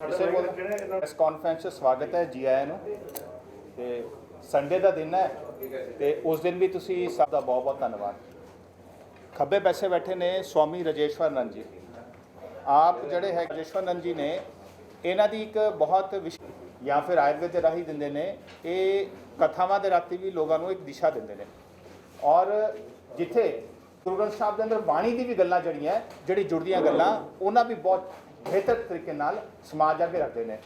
ਕੋਲ ਇਸ ਕਾਨਫਰੰਸ 'ਚ ਸਵਾਗਤ ਹੈ ਜੀ ਆਇਆਂ ਨੂੰ। ਤੇ ਸੰਡੇ ਦਾ ਦਿਨ ਹੈ ਤੇ ਉਸ ਦਿਨ ਵੀ ਤੁਸੀਂ ਸਭ ਦਾ ਬਹੁਤ ਬਹੁਤ ਧੰਨਵਾਦ। ਖੱਬੇ ਪਾਸੇ ਬੈਠੇ ਨੇ ਸਵਾਮੀ ਰਜੇਸ਼ਵਰਨੰਦ ਜੀ। ਆਪ ਜਿਹੜੇ ਹੈ ਰਜੇਸ਼ਵਰਨੰਦ ਜੀ ਨੇ ਇਹਨਾਂ ਦੀ ਇੱਕ ਬਹੁਤ ਜਾਂ ਫਿਰ ਆਯੁਰਵੇਦ ਦੇ ਰਾਹੀਂ ਦਿੰਦੇ ਨੇ ਇਹ ਕਥਾਵਾਂ ਦੇ ਰਾਤੀ ਵੀ ਲੋਕਾਂ ਨੂੰ ਇੱਕ ਦਿਸ਼ਾ ਦਿੰਦੇ ਨੇ। ਔਰ ਜਿੱਥੇ ਗੁਰੂ ਗ੍ਰੰਥ ਸਾਹਿਬ ਦੇ ਅੰਦਰ ਬਾਣੀ ਦੀ ਵੀ ਗੱਲਾਂ ਜਿਹੜੀਆਂ ਜਿਹੜੀ ਜੁੜਦੀਆਂ ਗੱਲਾਂ ਉਹਨਾਂ ਵੀ ਬਹੁਤ ਬਿਹਤਰ ਤਰੀਕੇ ਨਾਲ ਸਮਾਜ ਅੱਗੇ ਰੱਖਦੇ ਨੇ।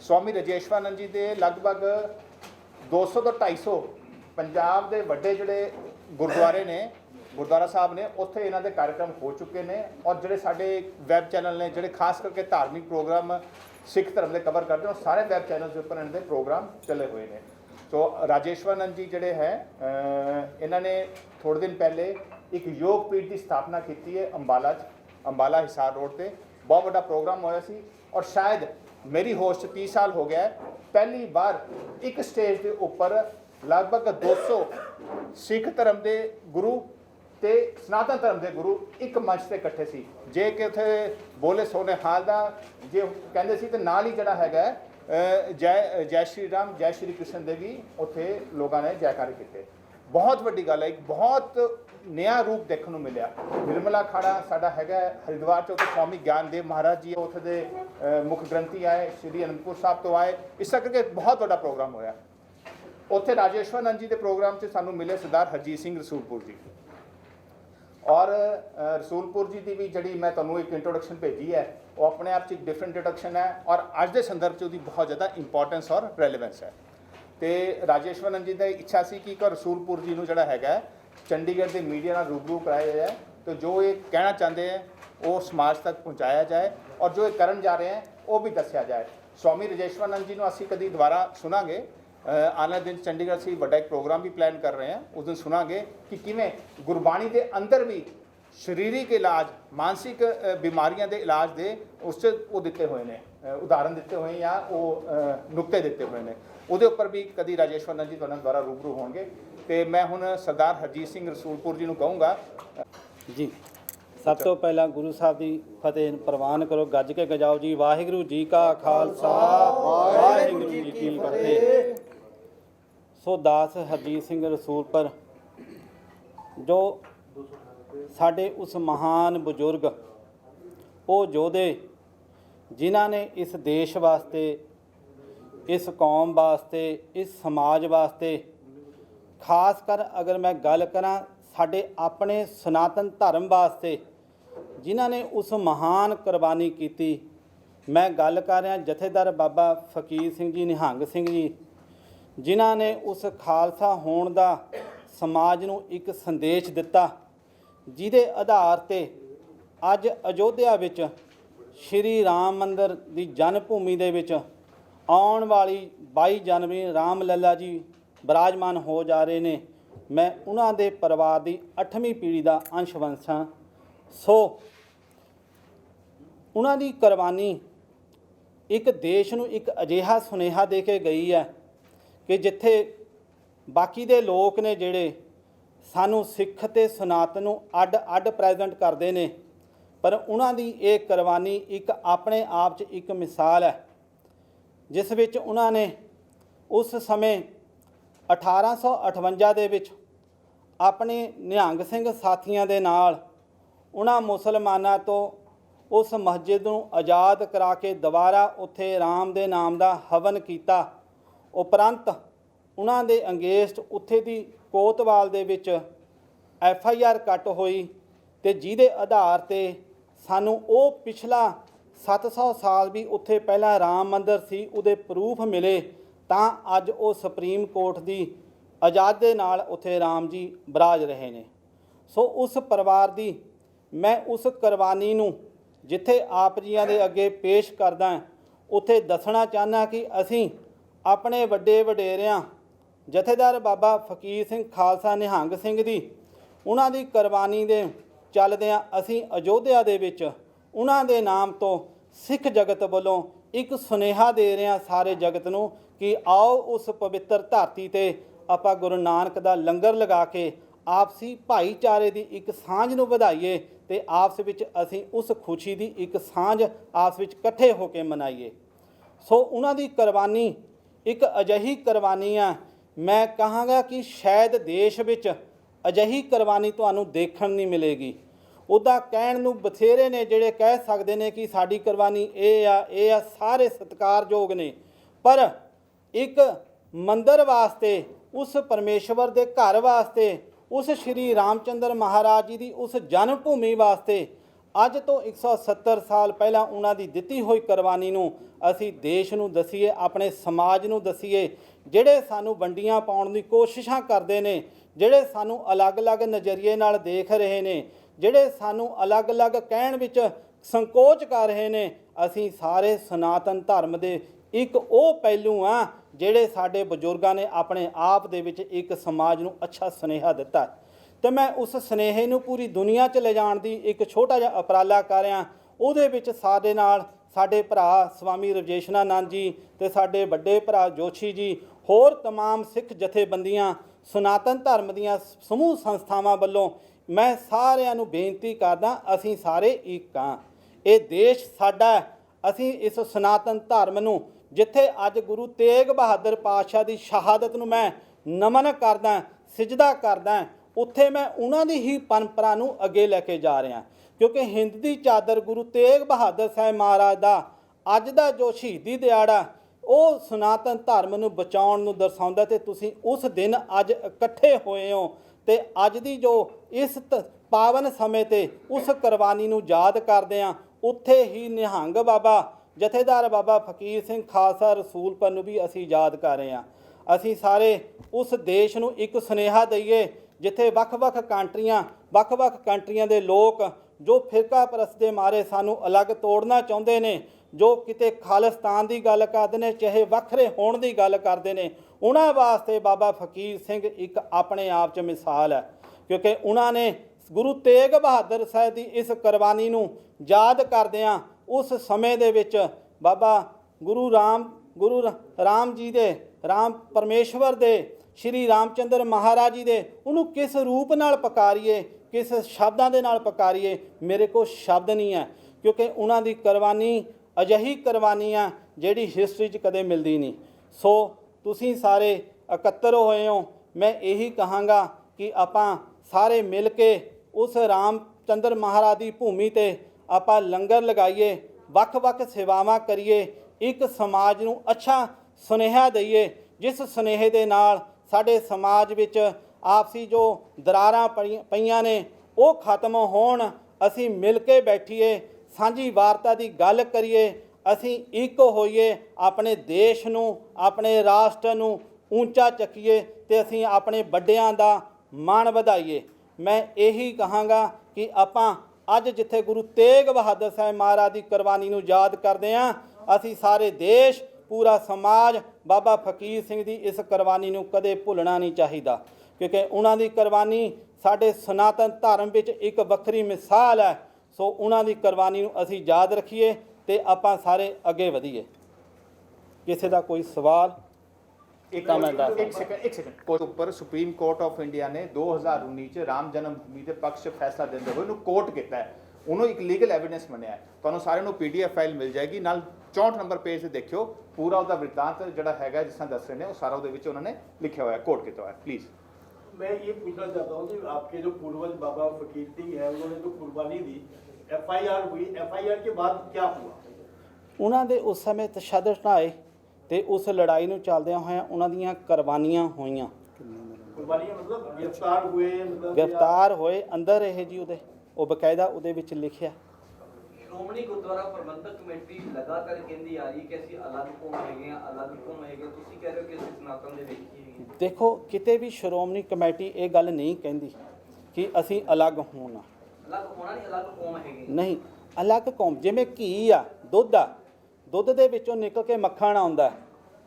ਸਵਾਮੀ ਰਜੇਸ਼ਵਾਨੰਦ ਜੀ ਦੇ ਲਗਭਗ 200 ਤੋਂ 250 ਪੰਜਾਬ ਦੇ ਵੱਡੇ ਜਿਹੜੇ ਗੁਰਦੁਆਰੇ ਨੇ, ਗੁਰਦੁਆਰਾ ਸਾਹਿਬ ਨੇ, ਉੱਥੇ ਇਹਨਾਂ ਦੇ ਕਾਰਜਕ੍ਰਮ ਹੋ ਚੁੱਕੇ ਨੇ ਔਰ ਜਿਹੜੇ ਸਾਡੇ ਵੈਬ ਚੈਨਲ ਨੇ, ਜਿਹੜੇ ਖਾਸ ਕਰਕੇ ਧਾਰਮਿਕ ਪ੍ਰੋਗਰਾਮ ਸਿੱਖ ਧਰਮ ਦੇ ਕਵਰ ਕਰਦੇ ਉਹ ਸਾਰੇ ਵੈਬ ਚੈਨਲ ਦੇ ਉੱਪਰ ਇਹਨਾਂ ਦੇ ਪ੍ਰੋਗਰਾਮ ਚੱਲੇ ਹੋਏ ਨੇ। ਸੋ ਰਾਜੇਸ਼ਵਰਨੰਦ ਜੀ ਜਿਹੜੇ ਹੈ ਇਹਨਾਂ ਨੇ ਥੋੜੇ ਦਿਨ ਪਹਿਲੇ ਇੱਕ ਯੋਗ ਪੀਠ ਦੀ ਸਥਾਪਨਾ ਕੀਤੀ ਹੈ ਅੰਬਾਲਾ 'ਚ, ਅੰਬਾਲਾ ਹਿਸਾਰ ਰੋਡ ਤੇ। ਬਹੁਤ ਵੱਡਾ ਪ੍ਰੋਗਰਾਮ ਹੋਇਆ ਸੀ ਔਰ ਸ਼ਾਇਦ ਮੇਰੀ ਹੋਸ਼ 'ਚ 30 ਸਾਲ ਹੋ ਗਿਆ ਪਹਿਲੀ ਵਾਰ ਇੱਕ ਸਟੇਜ ਦੇ ਉੱਪਰ ਲਗਭਗ 200 ਸਿੱਖ ਧਰਮ ਦੇ ਗੁਰੂ ਤੇ ਸਨਾਤਨ ਧਰਮ ਦੇ ਗੁਰੂ ਇੱਕ ਮੰਚ ਤੇ ਇਕੱਠੇ ਸੀ। ਜੇ ਕਿ ਉਥੇ ਬੋਲੇ ਸੋਨੇ ਹਾਲ ਦਾ, ਜੇ ਕਹਿੰਦੇ ਸੀ ਤੇ ਨਾਲ ਹੀ ਜਿਹੜਾ ਹੈਗਾ ਜੈ ਜੈ ਸ਼੍ਰੀ ਰਾਮ, ਜੈ ਸ਼੍ਰੀ ਕ੍ਰਿਸ਼ਨ ਦੇ ਵੀ ਉੱਥੇ ਲੋਕਾਂ ਨੇ ਜੈਕਾਰ ਕੀਤੇ। ਬਹੁਤ ਵੱਡੀ ਗੱਲ ਹੈ, ਇੱਕ ਬਹੁਤ ਨਿਆ ਰੂਪ ਦੇਖਣ ਨੂੰ ਮਿਲਿਆ। ਨਿਰਮਲਾ ਖਾੜਾ ਸਾਡਾ ਹੈਗਾ ਹੈ, ਹਰਿਦੁਆਰ ਚ ਉੱਥੇ ਸਵਾਮੀ ਗਿਆਨਦੇਵ ਮਹਾਰਾਜ ਜੀ ਉੱਥੇ ਦੇ ਮੁੱਖ ਗ੍ਰੰਥੀ ਆਏ ਸ਼੍ਰੀ ਅਨੰਦਪੁਰ ਸਾਹਿਬ ਤੋਂ ਆਏ। ਇਸ ਕਰਕੇ ਬਹੁਤ ਵੱਡਾ ਪ੍ਰੋਗਰਾਮ ਹੋਇਆ। ਉੱਥੇ ਰਾਜੇਸ਼ਵਰਨੰਦ ਜੀ ਦੇ ਪ੍ਰੋਗਰਾਮ 'ਚ ਸਾਨੂੰ ਮਿਲੇ ਸਰਦਾਰ ਹਰਜੀਤ ਸਿੰਘ ਰਸੂਲਪੁਰ ਜੀ। ਔਰ ਰਸੂਲਪੁਰ ਜੀ ਦੀ ਵੀ ਜਿਹੜੀ ਮੈਂ ਤੁਹਾਨੂੰ ਇੱਕ ਇੰਟਰੋਡਕਸ਼ਨ ਭੇਜੀ ਹੈ ਉਹ ਆਪਣੇ ਆਪ 'ਚ ਇੱਕ ਡਿਫਰੈਂਟ ਇੰਟਰੋਡਕਸ਼ਨ ਹੈ ਔਰ ਅੱਜ ਦੇ ਸੰਦਰਭ 'ਚ ਉਹਦੀ ਬਹੁਤ ਜ਼ਿਆਦਾ ਇੰਪੋਰਟੈਂਸ ਔਰ ਰੈਲੇਵੈਂਸ ਹੈ। ਤੇ ਰਾਜੇਸ਼ਵਰਨ ਜੀ ਦੀ ਇੱਛਾ ਸੀ ਕਿ ਇੱਕ ਰਸੂਲਪੁਰ ਜੀ ਨੂੰ ਜਿਹੜਾ ਹੈਗਾ ਚੰਡੀਗੜ੍ਹ ਦੇ ਮੀਡੀਆ ਨਾਲ ਰੂਬਰੂ ਕਰਾਇਆ ਜਾਏ ਤੇ ਜੋ ਇਹ ਕਹਿਣਾ ਚਾਹੁੰਦੇ ਹੈ ਉਹ ਸਮਾਜ ਤੱਕ ਪਹੁੰਚਾਇਆ ਜਾਏ ਔਰ ਜੋ ਇਹ ਕਰਨ ਜਾ ਰਹੇ ਹੈ ਉਹ ਵੀ ਦੱਸਿਆ ਜਾਏ। ਸਵਾਮੀ ਰਜੇਸ਼ਵਰਨੰਦ ਜੀ ਨੂੰ ਅਸੀਂ ਕਦੀ ਦੁਬਾਰਾ ਸੁਣਾਂਗੇ। ਆਨੰਦ ਦਿਨ ਚੰਡੀਗੜ੍ਹ ਸੀ ਵੱਡਾ ਇੱਕ ਪ੍ਰੋਗਰਾਮ ਵੀ ਪਲਾਨ ਕਰ ਰਹੇ ਹਾਂ ਉਸ ਦਿਨ ਸੁਣਾਂਗੇ ਕਿ ਕਿਵੇਂ ਗੁਰਬਾਣੀ ਦੇ ਅੰਦਰ ਵੀ ਸਰੀਰਕ ਇਲਾਜ, ਮਾਨਸਿਕ ਬਿਮਾਰੀਆਂ ਦੇ ਇਲਾਜ ਦੇ ਉਸ 'ਚ ਉਹ ਦਿੱਤੇ ਹੋਏ ਨੇ। ਉਦਾਹਰਨ ਦਿੱਤੇ ਹੋਏ ਜਾਂ ਉਹ ਨੁਕਤੇ ਦਿੱਤੇ ਹੋਏ ਨੇ। ਉਹਦੇ ਉੱਪਰ ਵੀ ਕਦੀ ਰਾਜੇਸ਼ਵਰਨ ਜੀ ਤੁਹਾਡੇ ਨਾਲ ਦੁਆਰਾ ਰੂਬਰੂ ਹੋਣਗੇ। ਤੇ ਮੈਂ ਹੁਣ ਸਰਦਾਰ ਹਰਜੀਤ ਸਿੰਘ ਰਸੂਲਪੁਰ ਜੀ ਨੂੰ ਕਹੂੰਗਾ। ਜੀ, ਸਭ ਤੋਂ ਪਹਿਲਾਂ ਗੁਰੂ ਸਾਹਿਬ ਦੀ ਫਤਿਹ ਪ੍ਰਵਾਨ ਕਰੋ। ਗੱਜ ਕੇ ਗਜਾਓ ਜੀ, ਵਾਹਿਗੁਰੂ ਜੀ ਕਾ ਖਾਲਸਾ, ਵਾਹਿਗੁਰੂ ਜੀ ਕੀ ਫਤਿਹ। ਸੋ ਦਾਸ ਹਰਜੀਤ ਸਿੰਘ ਰਸੂਲਪੁਰ, ਜੋ ਸਾਡੇ ਉਸ ਮਹਾਨ ਬਜ਼ੁਰਗ, ਉਹ ਯੋਧੇ, ਜਿਨ੍ਹਾਂ ਨੇ ਇਸ ਦੇਸ਼ ਵਾਸਤੇ, ਇਸ ਕੌਮ ਵਾਸਤੇ, ਇਸ ਸਮਾਜ ਵਾਸਤੇ ਖਾਸ ਕਰ ਅਗਰ ਮੈਂ ਗੱਲ ਕਰਾਂ ਸਾਡੇ ਆਪਣੇ ਸਨਾਤਨ ਧਰਮ ਵਾਸਤੇ, ਜਿਨ੍ਹਾਂ ਨੇ ਉਸ ਮਹਾਨ ਕੁਰਬਾਨੀ ਕੀਤੀ, ਮੈਂ ਗੱਲ ਕਰ ਰਿਹਾ ਜਥੇਦਾਰ ਬਾਬਾ ਫਕੀਰ ਸਿੰਘ ਜੀ, ਨਿਹੰਗ ਸਿੰਘ ਜੀ, ਜਿਨ੍ਹਾਂ ਨੇ ਉਸ ਖਾਲਸਾ ਹੋਣ ਦਾ ਸਮਾਜ ਨੂੰ ਇੱਕ ਸੰਦੇਸ਼ ਦਿੱਤਾ, ਜਿਹਦੇ ਆਧਾਰ ਤੇ ਅੱਜ ਅਯੋਧਿਆ ਵਿੱਚ ਸ਼੍ਰੀ ਰਾਮ ਮੰਦਰ ਦੀ ਜਨਮ ਭੂਮੀ ਦੇ ਵਿੱਚ ਆਉਣ ਵਾਲੀ 22 ਜਨਵਰੀ ਰਾਮ ਲੱਲਾ ਜੀ ਬਰਾਜਮਾਨ ਹੋ ਜਾ ਰਹੇ ਨੇ। ਮੈਂ ਉਹਨਾਂ ਦੇ ਪਰਿਵਾਰ ਦੀ 8ਵੀਂ ਪੀੜ੍ਹੀ ਦਾ ਅੰਸ਼ ਵੰਸ਼ਾਂ। ਸੋ ਉਹਨਾਂ ਦੀ ਕੁਰਬਾਨੀ ਇੱਕ ਦੇਸ਼ ਨੂੰ ਇੱਕ ਅਜਿਹਾ ਸੁਨੇਹਾ ਦੇ ਕੇ ਗਈ ਹੈ ਕਿ ਜਿੱਥੇ ਬਾਕੀ ਦੇ ਲੋਕ ਨੇ ਜਿਹੜੇ ਸਾਨੂੰ ਸਿੱਖ ਤੇ ਸਨਾਤਨ ਨੂੰ ਅੱਡ ਅੱਡ ਪ੍ਰੈਜ਼ੈਂਟ ਕਰਦੇ ਨੇ, ਪਰ ਉਹਨਾਂ ਦੀ ਇਹ ਕੁਰਬਾਨੀ ਇੱਕ ਆਪਣੇ ਆਪ 'ਚ ਇੱਕ ਮਿਸਾਲ ਹੈ, ਜਿਸ ਵਿੱਚ ਉਹਨਾਂ ਨੇ ਉਸ ਸਮੇਂ 1858 ਦੇ ਵਿੱਚ ਆਪਣੇ ਨਿਹੰਗ ਸਿੰਘ ਸਾਥੀਆਂ ਦੇ ਨਾਲ ਉਹਨਾਂ ਮੁਸਲਮਾਨਾਂ ਤੋਂ ਉਸ ਮਸਜਿਦ ਨੂੰ ਆਜ਼ਾਦ ਕਰਾ ਕੇ ਦੁਬਾਰਾ ਉੱਥੇ ਰਾਮ ਦੇ ਨਾਮ ਦਾ ਹਵਨ ਕੀਤਾ। ਉਪਰੰਤ ਉਹਨਾਂ ਦੇ ਅੰਗੇਸਟ ਉੱਥੇ ਦੀ ਕੋਤਵਾਲ ਦੇ ਵਿੱਚ ਐਫ ਆਈ ਆਰ ਕੱਟ ਹੋਈ ਤੇ ਜਿਹਦੇ ਆਧਾਰ ਤੇ ਸਾਨੂੰ ਉਹ ਪਿਛਲਾ 700 ਸਾਲ ਵੀ ਉੱਥੇ ਪਹਿਲਾਂ ਰਾਮ ਮੰਦਿਰ ਸੀ, ਉਹਦੇ ਪ੍ਰੂਫ ਮਿਲੇ। ਤਾਂ ਅੱਜ ਉਹ ਸੁਪਰੀਮ ਕੋਰਟ ਦੀ ਆਜ਼ਾਦ ਦੇ ਨਾਲ ਉੱਥੇ ਰਾਮ ਜੀ ਬਰਾਜ ਰਹੇ ਨੇ। ਸੋ ਉਸ ਪਰਿਵਾਰ ਦੀ ਮੈਂ ਉਸ ਕੁਰਬਾਨੀ ਨੂੰ ਜਿੱਥੇ ਆਪ ਜੀਆਂ ਦੇ ਅੱਗੇ ਪੇਸ਼ ਕਰਦਾ ਉੱਥੇ ਦੱਸਣਾ ਚਾਹਨਾ ਕਿ ਅਸੀਂ ਆਪਣੇ ਵੱਡੇ ਵਡੇਰਿਆਂ, ਜਥੇਦਾਰ ਬਾਬਾ ਫਕੀਰ ਸਿੰਘ ਖਾਲਸਾ ਨਿਹੰਗ ਸਿੰਘ ਦੀ, ਉਹਨਾਂ ਦੀ ਕੁਰਬਾਨੀ ਦੇ ਚੱਲਦਿਆਂ ਅਸੀਂ ਅਯੋਧਿਆ ਦੇ ਵਿੱਚ ਉਹਨਾਂ ਦੇ ਨਾਮ ਤੋਂ ਸਿੱਖ ਜਗਤ ਵੱਲੋਂ ਇੱਕ ਸੁਨੇਹਾ ਦੇ ਰਿਹਾ ਸਾਰੇ ਜਗਤ ਨੂੰ ਕਿ ਆਓ ਉਸ ਪਵਿੱਤਰ ਧਰਤੀ ਤੇ ਆਪਾਂ ਗੁਰੂ ਨਾਨਕ ਦਾ ਲੰਗਰ ਲਗਾ ਕੇ ਆਪਸੀ ਭਾਈਚਾਰੇ ਦੀ ਇੱਕ ਸਾਂਝ ਨੂੰ ਵਧਾਈਏ ਤੇ ਆਪਸ ਵਿੱਚ ਅਸੀਂ ਉਸ ਖੁਸ਼ੀ ਦੀ ਇੱਕ ਸਾਂਝ ਆਪਸ ਵਿੱਚ ਇਕੱਠੇ ਹੋ ਕੇ ਮਨਾਈਏ। ਸੋ ਉਹਨਾਂ ਦੀ ਕੁਰਬਾਨੀ ਇੱਕ ਅਜਿਹੀ ਕੁਰਬਾਨੀ ਆ। ਮੈਂ ਕਹਾਂਗਾ ਕਿ ਸ਼ਾਇਦ ਦੇਸ਼ ਵਿੱਚ ਅਜਿਹੀ ਕੁਰਬਾਨੀ ਤੁਹਾਨੂੰ ਦੇਖਣ ਨਹੀਂ ਮਿਲੇਗੀ। ਉਹਦਾ ਕਹਿਣ ਨੂੰ ਬਥੇਰੇ ਨੇ ਜਿਹੜੇ ਕਹਿ ਸਕਦੇ ਨੇ ਕਿ ਸਾਡੀ ਕੁਰਬਾਨੀ ਇਹ ਆ ਇਹ ਆ, ਸਾਰੇ ਸਤਿਕਾਰਯੋਗ ਨੇ। ਪਰ ਇੱਕ ਮੰਦਰ ਵਾਸਤੇ, ਉਸ ਪਰਮੇਸ਼ਵਰ ਦੇ ਘਰ ਵਾਸਤੇ, ਉਸ ਸ਼੍ਰੀ ਰਾਮਚੰਦਰ ਮਹਾਰਾਜ ਜੀ ਦੀ ਉਸ ਜਨਮ ਭੂਮੀ ਵਾਸਤੇ, ਅੱਜ ਤੋਂ 170 ਸਾਲ ਪਹਿਲਾਂ ਉਹਨਾਂ ਦੀ ਦਿੱਤੀ ਹੋਈ ਕੁਰਬਾਨੀ ਨੂੰ ਅਸੀਂ ਦੇਸ਼ ਨੂੰ ਦਸੀਏ, ਆਪਣੇ ਸਮਾਜ ਨੂੰ ਦਸੀਏ, ਜਿਹੜੇ ਸਾਨੂੰ ਵੰਡੀਆਂ ਪਾਉਣ ਦੀ ਕੋਸ਼ਿਸ਼ਾਂ ਕਰਦੇ ਨੇ, ਜਿਹੜੇ ਸਾਨੂੰ ਅਲੱਗ-ਅਲੱਗ ਨਜ਼ਰੀਏ ਨਾਲ ਦੇਖ ਰਹੇ ਨੇ ਜਿਹੜੇ ਸਾਨੂੰ ਅਲੱਗ-ਅਲੱਗ ਕਹਿਣ ਵਿੱਚ ਸੰਕੋਚ ਕਰ ਰਹੇ ਨੇ ਅਸੀਂ ਸਾਰੇ ਸਨਾਤਨ ਧਰਮ ਦੇ ਇੱਕ ਉਹ ਪਹਿਲੂ ਆ ਜਿਹੜੇ ਸਾਡੇ ਬਜ਼ੁਰਗਾਂ ਨੇ ਆਪਣੇ ਆਪ ਦੇ ਵਿੱਚ ਇੱਕ ਸਮਾਜ ਨੂੰ ਅੱਛਾ ਸੁਨੇਹਾ ਦਿੱਤਾ ਹੈ। ਤੇ ਮੈਂ ਉਸ ਸੁਨੇਹੇ ਨੂੰ ਪੂਰੀ ਦੁਨੀਆ 'ਚ ਲਿਜਾਣ ਦੀ ਇੱਕ ਛੋਟਾ ਜਿਹਾ ਉਪਰਾਲਾ ਕਰ ਰਿਹਾ ਉਹਦੇ ਵਿੱਚ ਸਾਡੇ ਨਾਲ ਸਾਡੇ ਭਰਾ ਸਵਾਮੀ ਰਜੇਸ਼ਨਾਨੰਦ ਜੀ ਤੇ ਸਾਡੇ ਵੱਡੇ ਭਰਾ ਜੋਸ਼ੀ ਜੀ ਹੋਰ तमाम ਸਿੱਖ ਜਥੇਬੰਦੀਆਂ ਸਨਾਤਨ ਧਰਮ ਦੀਆਂ ਸਮੂਹ ਸੰਸਥਾਵਾਂ ਵੱਲੋਂ ਮੈਂ ਸਾਰਿਆਂ ਨੂੰ ਬੇਨਤੀ ਕਰਦਾ, ਅਸੀਂ ਸਾਰੇ ਇੱਕ ਹਾਂ। ਇਹ ਦੇਸ਼ ਸਾਡਾ ਅਸੀਂ ਇਸ ਸਨਾਤਨ ਧਰਮ ਨੂੰ, ਜਿੱਥੇ ਅੱਜ ਗੁਰੂ ਤੇਗ ਬਹਾਦਰ ਪਾਤਸ਼ਾਹ ਦੀ ਸ਼ਹਾਦਤ ਨੂੰ ਮੈਂ ਨਮਨ ਕਰਦਾ, ਸਿਜਦਾ ਕਰਦਾ, ਉੱਥੇ ਮੈਂ ਉਹਨਾਂ ਦੀ ਹੀ ਪਰੰਪਰਾ ਨੂੰ ਅੱਗੇ ਲੈ ਕੇ ਜਾ ਰਿਹਾ। ਕਿਉਂਕਿ ਹਿੰਦ ਦੀ ਚਾਦਰ ਗੁਰੂ ਤੇਗ ਬਹਾਦਰ ਸਾਹਿਬ ਮਹਾਰਾਜ ਦਾ, ਅੱਜ ਦਾ ਜੋ ਸ਼ਹੀਦੀ ਦਿਹਾੜਾ, ਉਹ ਸਨਾਤਨ ਧਰਮ ਨੂੰ ਬਚਾਉਣ ਨੂੰ ਦਰਸਾਉਂਦਾ ਤੇ ਤੁਸੀਂ ਉਸ ਦਿਨ ਅੱਜ ਇਕੱਠੇ ਹੋਏ ਹੋ। ਤੇ ਅੱਜ ਦੀ ਜੋ ਇਸ ਤ- ਪਾਵਨ ਸਮੇਂ ਤੇ ਉਸ ਕੁਰਬਾਨੀ ਨੂੰ ਯਾਦ ਕਰਦੇ ਆ ਉੱਥੇ ਹੀ ਨਿਹੰਗ ਬਾਬਾ, ਜਥੇਦਾਰ ਬਾਬਾ ਫਕੀਰ ਸਿੰਘ ਖਾਲਸਾ ਰਸੂਲਪੁਰ ਨੂੰ ਵੀ ਅਸੀਂ ਯਾਦ ਕਰ ਰਹੇ ਆ ਅਸੀਂ ਸਾਰੇ ਉਸ ਦੇਸ਼ ਨੂੰ ਇੱਕ ਸੁਨੇਹਾ ਦਈਏ, ਜਿੱਥੇ ਵੱਖ-ਵੱਖ ਕੰਟਰੀਆਂ ਵੱਖ-ਵੱਖ ਕੰਟਰੀਆਂ ਦੇ ਲੋਕ ਜੋ ਫਿਰਕਾ ਪ੍ਰਸਤ ਦੇ ਮਾਰੇ ਸਾਨੂੰ ਅਲੱਗ ਤੋੜਨਾ ਚਾਹੁੰਦੇ ਨੇ, ਜੋ ਕਿਤੇ ਖਾਲਿਸਤਾਨ ਦੀ ਗੱਲ ਕਰਦੇ ਨੇ, ਚਾਹੇ ਵੱਖਰੇ ਹੋਣ ਦੀ ਗੱਲ ਕਰਦੇ ਨੇ ਉਹਨਾਂ ਵਾਸਤੇ ਬਾਬਾ ਫਕੀਰ ਸਿੰਘ ਇੱਕ ਆਪਣੇ ਆਪ 'ਚ ਮਿਸਾਲ ਹੈ, ਕਿਉਂਕਿ ਉਹਨਾਂ ਨੇ ਗੁਰੂ ਤੇਗ ਬਹਾਦਰ ਸਾਹਿਬ ਦੀ ਇਸ ਕੁਰਬਾਨੀ ਨੂੰ ਯਾਦ ਕਰਦਿਆਂ ਉਸ ਸਮੇਂ ਦੇ ਵਿੱਚ ਬਾਬਾ ਗੁਰੂ ਰਾਮ ਗੁਰੂ ਰਾਮ ਜੀ ਦੇ, ਰਾਮ ਪਰਮੇਸ਼ਵਰ ਦੇ, ਸ਼੍ਰੀ ਰਾਮਚੰਦਰ ਮਹਾਰਾਜ ਜੀ ਦੇ, ਉਹਨੂੰ ਕਿਸ ਰੂਪ ਨਾਲ ਪਕਾਰੀਏ, ਕਿਸ ਸ਼ਬਦਾਂ ਦੇ ਨਾਲ ਪਕਾਰੀਏ, ਮੇਰੇ ਕੋਲ ਸ਼ਬਦ ਨਹੀਂ ਹੈ, ਕਿਉਂਕਿ ਉਹਨਾਂ ਦੀ ਕੁਰਬਾਨੀ ਅਜਿਹੀ ਕੁਰਬਾਨੀ ਆ ਜਿਹੜੀ ਹਿਸਟਰੀ 'ਚ ਕਦੇ ਮਿਲਦੀ ਨਹੀਂ। ਸੋ ਤੁਸੀਂ ਸਾਰੇ ਇਕੱਤਰ ਹੋਏ ਹੋ, ਮੈਂ ਇਹੀ ਕਹਾਂਗਾ ਕਿ ਆਪਾਂ ਸਾਰੇ ਮਿਲ ਕੇ ਉਸ ਰਾਮ ਚੰਦਰ ਮਹਾਰਾਜ ਦੀ ਭੂਮੀ ਤੇ ਆਪਾਂ ਲੰਗਰ ਲਗਾਈਏ, ਵੱਖ-ਵੱਖ ਸੇਵਾਵਾਂ ਕਰੀਏ, ਇੱਕ ਸਮਾਜ ਨੂੰ ਅੱਛਾ ਸੁਨੇਹਾ ਦਈਏ, ਜਿਸ ਸੁਨੇਹੇ ਦੇ ਨਾਲ ਸਾਡੇ ਸਮਾਜ ਵਿੱਚ ਆਪਸੀ ਜੋ ਦਰਾਰਾਂ ਪਈ- ਪਈਆਂ ਨੇ, ਉਹ ਖਤਮ ਹੋਣ, ਅਸੀਂ ਮਿਲ ਕੇ ਬੈਠੀਏ, ਸਾਂਝੀ ਵਾਰਤਾ ਦੀ ਗੱਲ ਕਰੀਏ ਅਸੀਂ ਇੱਕ ਹੋਈਏ, ਆਪਣੇ ਦੇਸ਼ ਨੂੰ, ਆਪਣੇ ਰਾਸ਼ਟਰ ਨੂੰ ਉੱਚਾ ਚੱਕੀਏ ਤੇ ਅਸੀਂ ਆਪਣੇ ਵੱਡਿਆਂ ਦਾ ਮਾਣ ਵਧਾਈਏ। ਮੈਂ ਇਹੀ ਕਹਾਂਗਾ ਕਿ ਆਪਾਂ ਅੱਜ ਜਿੱਥੇ ਗੁਰੂ ਤੇਗ ਬਹਾਦਰ ਸਾਹਿਬ ਮਹਾਰਾਜ ਦੀ ਕੁਰਬਾਨੀ ਨੂੰ ਯਾਦ ਕਰਦੇ ਆਂ, ਅਸੀਂ ਸਾਰੇ ਦੇਸ਼, ਪੂਰਾ ਸਮਾਜ, ਬਾਬਾ ਫਕੀਰ ਸਿੰਘ ਦੀ ਇਸ ਕੁਰਬਾਨੀ ਨੂੰ ਕਦੇ ਭੁੱਲਣਾ ਨਹੀਂ ਚਾਹੀਦਾ। ਕਿਉਂਕਿ ਉਹਨਾਂ ਦੀ ਕੁਰਬਾਨੀ ਸਾਡੇ ਸਨਾਤਨ ਧਰਮ ਵਿੱਚ ਇੱਕ ਵੱਖਰੀ ਮਿਸਾਲ ਹੈ। ਸੋ ਉਹਨਾਂ ਦੀ ਕੁਰਬਾਨੀ ਨੂੰ ਅਸੀਂ ਯਾਦ ਰੱਖੀਏ ਤੇ ਆਪਾਂ ਸਾਰੇ ਅੱਗੇ ਵਧੀਏ ਕਿਸੇ ਦਾ ਕੋਈ ਸਵਾਲ ਇੱਕ ਤਾਂ ਮੈਂ ਦੱਸ ਇੱਕ ਸੈਕਿੰਡ ਇੱਕ ਸੈਕਿੰਡ ਕੋਰਟ ਉੱਪਰ ਸੁਪਰੀਮ ਕੋਰਟ ਆਫ ਇੰਡੀਆ ਨੇ 2019 ਚ ਰਾਮ ਜਨਮ ਭੂਮੀ ਦੇ ਪੱਖ 'ਚ ਫੈਸਲਾ ਦਿੰਦੇ ਹੋਏ ਉਹਨੂੰ ਕੋਰਟ ਕੀਤਾ ਹੈ ਉਹਨੂੰ ਇੱਕ ਲੀਗਲ ਐਵੀਡੈਂਸ ਮੰਨਿਆ ਹੈ ਤੁਹਾਨੂੰ ਸਾਰਿਆਂ ਨੂੰ ਪੀਡੀਐਫ ਫਾਈਲ ਮਿਲ ਜਾਏਗੀ ਨਾਲ 64 ਨੰਬਰ ਪੇਜ ਤੇ ਦੇਖਿਓ ਪੂਰਾ ਉਹਦਾ ਵ੍ਰਿਤਾਂਤ ਜਿਹੜਾ ਹੈਗਾ ਜਿਸ ਤਰ੍ਹਾਂ ਦੱਸ ਰਹੇ ਨੇ ਉਹ ਸਾਰਾ ਉਹਦੇ ਵਿੱਚ ਉਹਨਾਂ ਨੇ ਲਿਖਿਆ ਹੋਇਆ ਕੋਟ ਕੀਤਾ ਹੋਇਆ ਪਲੀਜ਼ मैं ये पूछना चाहता हूँ कि आपके जो पूर्वज बाबा फकीर सिंह है उन्होंने जो कुर्बानी दी एफआईआर हुई एफआईआर के बाद क्या हुआ ਉਹਨਾਂ ਦੇ ਉਸ ਸਮੇਂ ਤਸ਼ੱਦਦ ਢਾਏ ਤੇ ਉਸ ਲੜਾਈ ਨੂੰ ਚੱਲਦਿਆਂ ਹੋਇਆਂ ਉਹਨਾਂ ਦੀਆਂ ਕੁਰਬਾਨੀਆਂ ਹੋਈਆਂ कुर्बानी का मतलब गिरफ्तार हुए मतलब या- ਗ੍ਰਿਫਤਾਰ ਹੋਏ ਅੰਦਰ ਰਹੇ ਜੀ ਉਹਦੇ ਉਹ ਬਕਾਇਦਾ ਉਹਦੇ ਵਿੱਚ ਲਿਖਿਆ ਸ਼੍ਰੋਮਣੀ ਗੁਰਦੁਆਰਾ ਪ੍ਰਬੰਧਕ ਕਮੇਟੀ ਲਗਾਤਾਰ ਕਹਿੰਦੀ ਆ ਰਹੀ ਹੈ ਕਿ ਅਸੀਂ ਅਲੱਗ ਕੌਮ ਹੈਗੇ ਆ ਅਲੱਗ ਕੌਮ ਹੈਗੇ ਤੁਸੀਂ ਕਹਿ ਰਹੇ ਹੋ ਕਿ ਅਸੀਂ ਸਨਾਤਨ ਦੇ ਵਿੱਚ ਹੀ ਹੈਗੇ ਹਾਂ। ਦੇਖੋ ਕਿਤੇ ਵੀ ਸ਼੍ਰੋਮਣੀ ਕਮੇਟੀ ਇਹ ਗੱਲ ਨਹੀਂ ਕਹਿੰਦੀ ਕਿ ਅਸੀਂ ਅਲੱਗ ਹੋਣਾ ਅਲੱਗ ਹੋਣਾ ਨਹੀਂ ਅਲੱਗ ਕੌਮ ਹੈਗੇ ਨਹੀਂ, ਅਲੱਗ ਕੌਮ, ਜਿਵੇਂ ਘੀ ਆ, ਦੁੱਧ ਆ, ਦੁੱਧ ਦੇ ਵਿੱਚੋਂ ਨਿਕਲ ਕੇ ਮੱਖਣ ਆਉਂਦਾ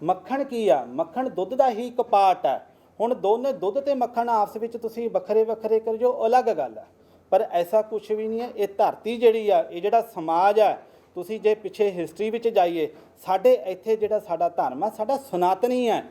ਮੱਖਣ ਕੀ ਆ? ਮੱਖਣ ਦੁੱਧ ਦਾ ਹੀ ਇੱਕ ਪਾਰਟ ਆ ਹੁਣ ਦੋਨੇ ਦੁੱਧ ਤੇ ਮੱਖਣ ਆਪਸ ਵਿੱਚ ਤੁਸੀਂ ਵੱਖਰੇ ਵੱਖਰੇ ਕਰ ਜੋ ਅਲੱਗ ਗੱਲ ਆ। ਪਰ ਐਸਾ ਕੁਝ ਵੀ ਨਹੀਂ ਹੈ, ਇਹ ਧਰਤੀ ਜਿਹੜੀ ਆ, ਇਹ ਜਿਹੜਾ ਸਮਾਜ ਆ, ਤੁਸੀਂ ਜੇ ਪਿੱਛੇ ਹਿਸਟਰੀ ਵਿੱਚ ਜਾਈਏ, ਸਾਡੇ ਇੱਥੇ ਜਿਹੜਾ ਸਾਡਾ ਧਰਮ ਆ, ਸਾਡਾ ਸਨਾਤਨੀ ਹੈ।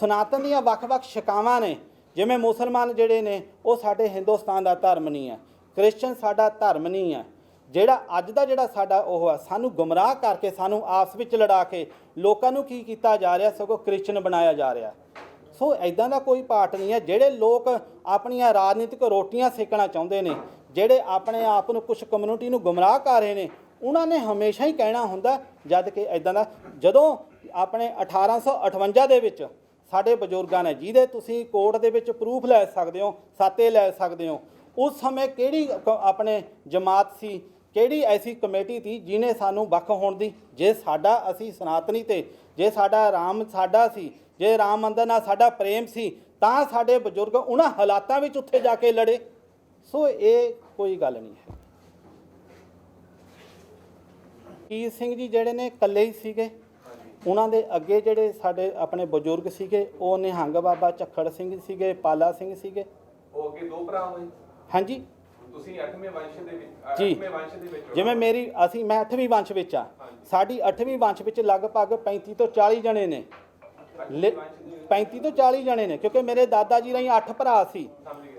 ਸਨਾਤਨ ਦੀਆਂ ਵੱਖ-ਵੱਖ ਸ਼ਿਕਾਵਾਂ ਨੇ। ਜਿਵੇਂ ਮੁਸਲਮਾਨ ਜਿਹੜੇ ਨੇ, ਉਹ ਸਾਡੇ ਹਿੰਦੁਸਤਾਨ ਦਾ ਧਰਮ ਨਹੀਂ ਹੈ। ਕ੍ਰਿਸਚਨ ਸਾਡਾ ਧਰਮ ਨਹੀਂ ਹੈ। ਜਿਹੜਾ ਅੱਜ ਦਾ ਜਿਹੜਾ ਸਾਡਾ ਉਹ ਆ, ਸਾਨੂੰ ਗੁੰਮਰਾਹ ਕਰਕੇ, ਸਾਨੂੰ ਆਪਸ ਵਿੱਚ ਲੜਾ ਕੇ ਲੋਕਾਂ ਨੂੰ ਕੀ ਕੀਤਾ ਜਾ ਰਿਹਾ, ਸਗੋਂ ਕ੍ਰਿਸਚਨ ਬਣਾਇਆ ਜਾ ਰਿਹਾ। ਸੋ ਐਦਾਂ ਦਾ ਕੋਈ ਪਾਰਟ ਨਹੀਂ ਹੈ। ਜਿਹੜੇ ਲੋਕ ਆਪਣੀਆਂ ਰਾਜਨੀਤਿਕ ਰੋਟੀਆਂ ਸੇਕਣਾ ਚਾਹੁੰਦੇ ਨੇ, ਜਿਹੜੇ ਆਪਣੇ ਆਪ ਨੂੰ ਕੁਝ ਕਮਿਊਨਿਟੀ ਨੂੰ ਗੁੰਮਰਾਹ ਕਰ ਰਹੇ ਨੇ, ਉਹਨਾਂ ਨੇ ਹਮੇਸ਼ਾ ਹੀ ਕਹਿਣਾ ਹੁੰਦਾ, ਜਦ ਕਿ ਐਦਾਂ ਦਾ ਜਦੋਂ ਆਪਣੇ 1858 ਦੇ ਵਿੱਚ ਸਾਡੇ ਬਜ਼ੁਰਗਾਂ ਨੇ, ਜਿਹਦੇ ਤੁਸੀਂ ਕੋਰਟ ਦੇ ਵਿੱਚ ਪ੍ਰੂਫ ਲੈ ਸਕਦੇ ਹੋ, ਸਾਤੇ ਲੈ ਸਕਦੇ ਹੋ ਉਸ ਸਮੇਂ ਕਿਹੜੀ ਕ- ਆਪਣੇ ਜਮਾਤ ਸੀ, ਕਿਹੜੀ ਐਸੀ ਕਮੇਟੀ ਸੀ ਜਿਨੇ ਸਾਨੂੰ ਵੱਖ ਹੋਣ ਦੀ? ਜੇ ਸਾਡਾ ਅਸੀਂ ਸਨਾਤਨੀ ਤੇ, ਜੇ ਸਾਡਾ ਰਾਮ ਸਾਡਾ ਸੀ, ਜੇ ਰਾਮ ਮੰਦਰ ਨਾਲ ਸਾਡਾ ਪ੍ਰੇਮ ਸੀ, ਤਾਂ ਸਾਡੇ ਬਜ਼ੁਰਗ ਉਹਨਾਂ ਹਾਲਾਤਾਂ ਵਿੱਚ ਉੱਥੇ ਜਾ ਕੇ ਲੜੇ। ਸੋ ਇਹ ਕੋਈ ਗੱਲ ਨਹੀਂ ਹੈ। ਕੀਰ ਸਿੰਘ ਜੀ ਜਿਹੜੇ ਨੇ ਇਕੱਲੇ ਹੀ ਸੀਗੇ। ਉਹਨਾਂ ਦੇ ਅੱਗੇ ਜਿਹੜੇ ਸਾਡੇ ਆਪਣੇ ਬਜ਼ੁਰਗ ਸੀਗੇ, ਉਹ ਨਿਹੰਗ ਬਾਬਾ ਝੱਖੜ ਸਿੰਘ ਸੀਗੇ, ਪਾਲਾ ਸਿੰਘ ਸੀਗੇ। ਉਹ ਅੱਗੇ ਦੋ ਭਰਾ ਹੋਏ। ਹਾਂਜੀ। ਤੁਸੀਂ 8ਵੇਂ ਵੰਸ਼ ਦੇ ਵਿੱਚ ਜੀ। 8ਵੇਂ ਵੰਸ਼ ਦੇ ਵਿੱਚ ਹੋ। ਜਿਵੇਂ ਮੇਰੀ ਅਸੀਂ ਮੈਂ 8ਵੀਂ ਵੰਸ਼ ਵਿੱਚ ਆ ਸਾਡੀ 8ਵੀਂ ਵੰਸ਼ ਵਿੱਚ ਲਗਭਗ 35 ਤੋਂ 40 ਜਣੇ ਨੇ। ਲੈ- 35 ਤੋਂ 40 ਜਣੇ ਨੇ ਕਿਉਂਕਿ ਮੇਰੇ ਦਾਦਾ ਜੀ ਰਹੀ 8 ਭਰਾ ਸੀ।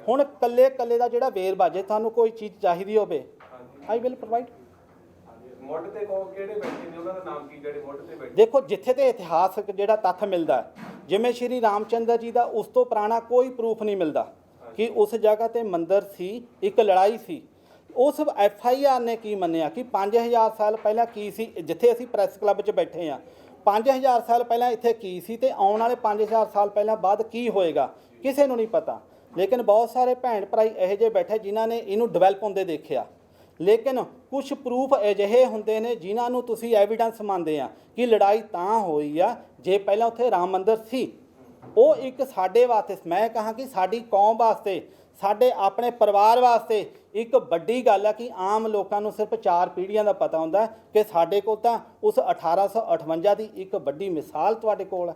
ਹੁਣ ਕੱਲੇ ਕੱਲੇ ਦਾ ਜਿਹੜਾ ਵੇਰਵਾ ਜੇ ਤੁਹਾਨੂੰ ਕੋਈ ਚੀਜ਼ ਚਾਹੀਦੀ ਹੋਵੇ। ਆਈ ਵਿਲ ਪ੍ਰੋਵਾਈਡ ਮੁੱਢ ਤੇ ਕੋ ਕਿਹੜੇ ਬੈਠੇ ਨੇ? ਉਹਨਾਂ ਦਾ ਨਾਮ ਕੀ ਜਿਹੜੇ ਮੁੱਢ ਤੇ ਬੈਠੇ ਦੇਖੋ ਜਿੱਥੇ ਤੇ ਇਤਿਹਾਸਕ ਜਿਹੜਾ ਤੱਥ ਮਿਲਦਾ ਹੈ, ਜਿਵੇਂ ਸ਼੍ਰੀ ਰਾਮਚੰਦਰ ਜੀ ਦਾ ਉਸ ਤੋਂ ਪੁਰਾਣਾ ਕੋਈ ਪ੍ਰੂਫ ਨਹੀਂ ਮਿਲਦਾ। ਕਿ ਉਸ ਜਗ੍ਹਾ ਤੇ ਮੰਦਰ ਸੀ, ਇੱਕ ਲੜਾਈ ਸੀ। ਉਸ ਐਫ ਆਈ ਆਰ ਨੇ ਕੀ ਮੰਨਿਆ ਕਿ 5000 ਸਾਲ ਪਹਿਲਾਂ ਕੀ ਸੀ? ਜਿੱਥੇ ਅਸੀਂ ਪ੍ਰੈਸ ਕਲੱਬ 'ਚ ਬੈਠੇ ਆ 5000 ਸਾਲ ਪਹਿਲਾਂ ਇੱਥੇ ਕੀ ਸੀ ਤੇ ਆਉਣ ਵਾਲੇ 5000 ਸਾਲ ਪਹਿਲਾਂ ਬਾਅਦ ਕੀ ਹੋਏਗਾ? ਕਿਸੇ ਨੂੰ ਨਹੀਂ ਪਤਾ। ਲੇਕਿਨ ਬਹੁਤ ਸਾਰੇ ਭੈਣ ਭਰਾਈ ਇਹੋ ਜਿਹੇ ਬੈਠੇ ਜਿਨ੍ਹਾਂ ਨੇ ਇਹਨੂੰ ਡਿਵੈਲਪ ਹੁੰਦੇ ਦੇਖਿਆ। ਲੇਕਿਨ ਕੁਝ ਪ੍ਰੂਫ ਅਜਿਹੇ ਹੁੰਦੇ ਨੇ ਜਿਨ੍ਹਾਂ ਨੂੰ ਤੁਸੀਂ ਐਵੀਡੈਂਸ ਮੰਨਦੇ ਆ ਕਿ ਲੜਾਈ ਤਾਂ ਹੋਈ ਆ, ਜੇ ਪਹਿਲਾਂ ਉੱਥੇ ਰਾਮ ਮੰਦਿਰ ਸੀ। ਉਹ ਇੱਕ ਸਾਡੇ ਵਾਸਤੇ ਮੈਂ ਕਹਾਂ ਕਿ ਸਾਡੀ ਕੌਮ ਵਾਸਤੇ ਸਾਡੇ ਆਪਣੇ ਪਰਿਵਾਰ ਵਾਸਤੇ ਇੱਕ ਵੱਡੀ ਗੱਲ ਆ ਕਿ ਆਮ ਲੋਕਾਂ ਨੂੰ ਸਿਰਫ ਚਾਰ ਪੀੜ੍ਹੀਆਂ ਦਾ ਪਤਾ ਹੁੰਦਾ ਕਿ ਸਾਡੇ ਕੋਲ ਤਾਂ ਉਸ 1858 ਦੀ ਇੱਕ ਵੱਡੀ ਮਿਸਾਲ ਤੁਹਾਡੇ ਕੋਲ ਹੈ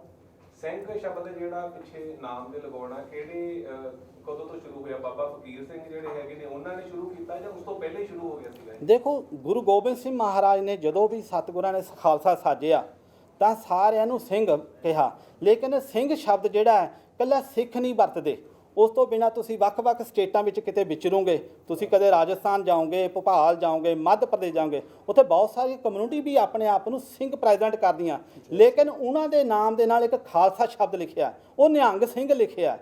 ਸਿੰਘ ਸ਼ਬਦ ਜਿਹੜਾ ਪਿੱਛੇ ਨਾਮ ਦੇ ਲਗਾਉਣਾ ਕਿਹੜੇ ਕਦੋਂ ਤੋਂ ਸ਼ੁਰੂ ਹੋਇਆ ਬਾਬਾ ਫਕੀਰ ਸਿੰਘ ਜਿਹੜੇ ਹੈਗੇ ਨੇ ਉਹਨਾਂ ਨੇ ਸ਼ੁਰੂ ਕੀਤਾ ਜਾਂ ਉਸ ਤੋਂ ਪਹਿਲਾਂ ਹੀ ਸ਼ੁਰੂ ਹੋ ਗਿਆ ਸੀਗਾ? ਦੇਖੋ ਗੁਰੂ ਗੋਬਿੰਦ ਸਿੰਘ ਮਹਾਰਾਜ ਨੇ ਜਦੋਂ ਵੀ ਸਤਿਗੁਰਾਂ ਨੇ ਖਾਲਸਾ ਸਾਜਿਆ ਤਾਂ ਸਾਰਿਆਂ ਨੂੰ ਸਿੰਘ ਕਿਹਾ। ਲੇਕਿਨ ਸਿੰਘ ਸ਼ਬਦ ਜਿਹੜਾ ਹੈ ਕੱਲਾ ਸਿੱਖ ਨਹੀਂ ਵਰਤਦੇ। ਉਸ ਤੋਂ ਬਿਨਾ ਤੁਸੀਂ ਵੱਖ-ਵੱਖ ਸਟੇਟਾਂ ਵਿੱਚ ਕਿਤੇ ਵਿਚਰੋਗੇ। ਤੁਸੀਂ ਕਦੇ ਰਾਜਸਥਾਨ ਜਾਓਗੇ, ਭੋਪਾਲ ਜਾਓਗੇ, ਮੱਧ ਪ੍ਰਦੇਸ਼ ਜਾਓਗੇ। ਉੱਥੇ ਬਹੁਤ ਸਾਰੀ ਕਮਿਊਨਿਟੀ ਵੀ ਆਪਣੇ ਆਪ ਨੂੰ ਸਿੰਘ ਪ੍ਰੈਜ਼ੈਂਟ ਕਰਦੀਆਂ। ਲੇਕਿਨ ਉਹਨਾਂ ਦੇ ਨਾਮ ਦੇ ਨਾਲ ਇੱਕ ਖਾਲਸਾ ਸ਼ਬਦ ਲਿਖਿਆ। ਉਹ ਨਿਹੰਗ ਸਿੰਘ ਲਿਖਿਆ।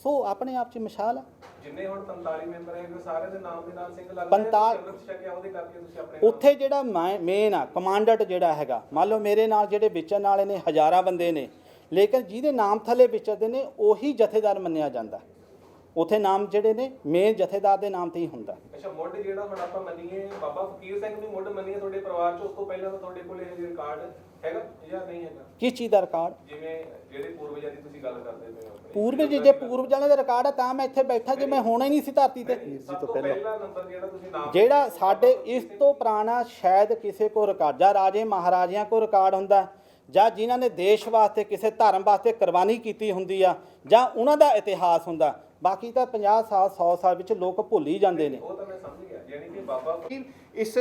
ਸੋ ਆਪਣੇ ਆਪ 'ਚ ਮਿਸਾਲ ਹੈ। ਜਿੰਨੇ ਹੁਣ 45 ਮੈਂਬਰ ਹੈਗੇ ਸਾਰੇ ਦੇ ਨਾਮ ਦੇ ਨਾਲ ਸਿੰਘ ਲੱਗਦੇ ਪੰਤਾਲ- ਛਕਿਆ ਉਹਦੇ ਕਰਕੇ ਤੁਸੀਂ ਆਪਣੇ ਨਾਮ- ਉੱਥੇ ਜਿਹੜਾ ਮੇਨ ਆ ਕਮਾਂਡੈਂਟ ਜਿਹੜਾ ਹੈਗਾ ਮੰਨ ਲਓ ਮੇਰੇ ਨਾਲ ਜਿਹੜੇ ਵਿਚਰਨ ਵਾਲੇ ਨੇ ਹਜ਼ਾਰਾਂ ਬੰਦੇ ਨੇ ਲੇਕਿਨ ਜਿਹਦੇ ਨਾਮ ਥੱਲੇ ਵਿਚਰਦੇ ਨੇ ਉਹੀ ਜਥੇਦਾਰ ਮੰਨਿਆ ਜਾਂਦਾ। ਉੱਥੇ ਨਾਮ ਜਿਹੜੇ ਨੇ ਮੇਨ ਜਥੇਦਾਰ ਦੇ ਨਾਮ ਤੇ ਹੀ ਹੁੰਦਾ। ਅੱਛਾ ਮੁੱਢ ਜਿਹੜਾ ਹੁਣ ਆਪਾਂ ਮੰਨੀਏ ਬਾਬਾ ਫਕੀਰ ਸਿੰਘ ਨੂੰ ਮੁੱਢ ਮੰਨੀਏ ਤੁਹਾਡੇ ਪਰਿਵਾਰ ਚ ਉਸ ਤੋਂ ਪਹਿਲਾਂ ਤਾਂ ਤੁਹਾਡੇ ਕੋਲ ਇਹ ਰਿਕਾਰਡ ਹੈਗਾ ਜਾਂ ਨਹੀਂ ਹੈਗਾ? ਕਿਸ ਚੀਜ਼ ਦਾ ਰਿਕਾਰਡ ਜਿਵੇਂ ਜਿਹੜੇ ਪੂਰਵਜਾਂ ਦੀ ਤੁਸੀਂ ਗੱਲ ਕਰਦੇ ਪਏ ਹੋ। ਪੂਰਵਜ ਜੇ ਪੂਰਵ ਜਾਣੇ ਦਾ ਰਿਕਾਰਡ ਆ ਤਾਂ ਮੈਂ ਇੱਥੇ ਬੈਠਾ ਜੇ ਮੈਂ ਹੋਣਾ ਹੀ ਨਹੀਂ ਸੀ ਧਰਤੀ ਤੇ। ਸਭ ਤੋਂ ਪਹਿਲਾ ਨੰਬਰ ਜਿਹੜਾ ਤੁਸੀਂ ਨਾਮ ਜਿਹੜਾ ਸਾਡੇ ਇਸ ਤੋਂ ਪੁਰਾਣਾ ਸ਼ਾਇਦ ਕਿਸੇ ਕੋ ਰਿਕਾਰਡ ਜਾਂ ਰਾਜੇ ਮਹਾਰਾਜਿਆਂ ਕੋ ਰਿਕਾਰਡ ਹੁੰਦਾ ਜਾਂ ਜਿਨ੍ਹਾਂ ਨੇ ਦੇਸ਼ ਵਾਸਤੇ ਕਿਸੇ ਧਰਮ ਵਾਸਤੇ ਕੁਰਬਾਨੀ ਕੀਤੀ ਹੁੰਦੀ ਆ ਜਾਂ ਉਹਨਾਂ ਦਾ ਇਤਿਹਾਸ ਹੁੰਦਾ ਬਾਕੀ ਤਾਂ 50 ਸਾਲ 100 ਸਾਲ ਵਿੱਚ ਲੋਕ ਭੁੱਲ ਹੀ ਜਾਂਦੇ ਨੇ। ਉਹ ਤਾਂ ਮੈਂ ਸਮਝ ਗਿਆ, ਯਾਨੀ ਕਿ ਬਾਬਾ ਕਿ ਇਸ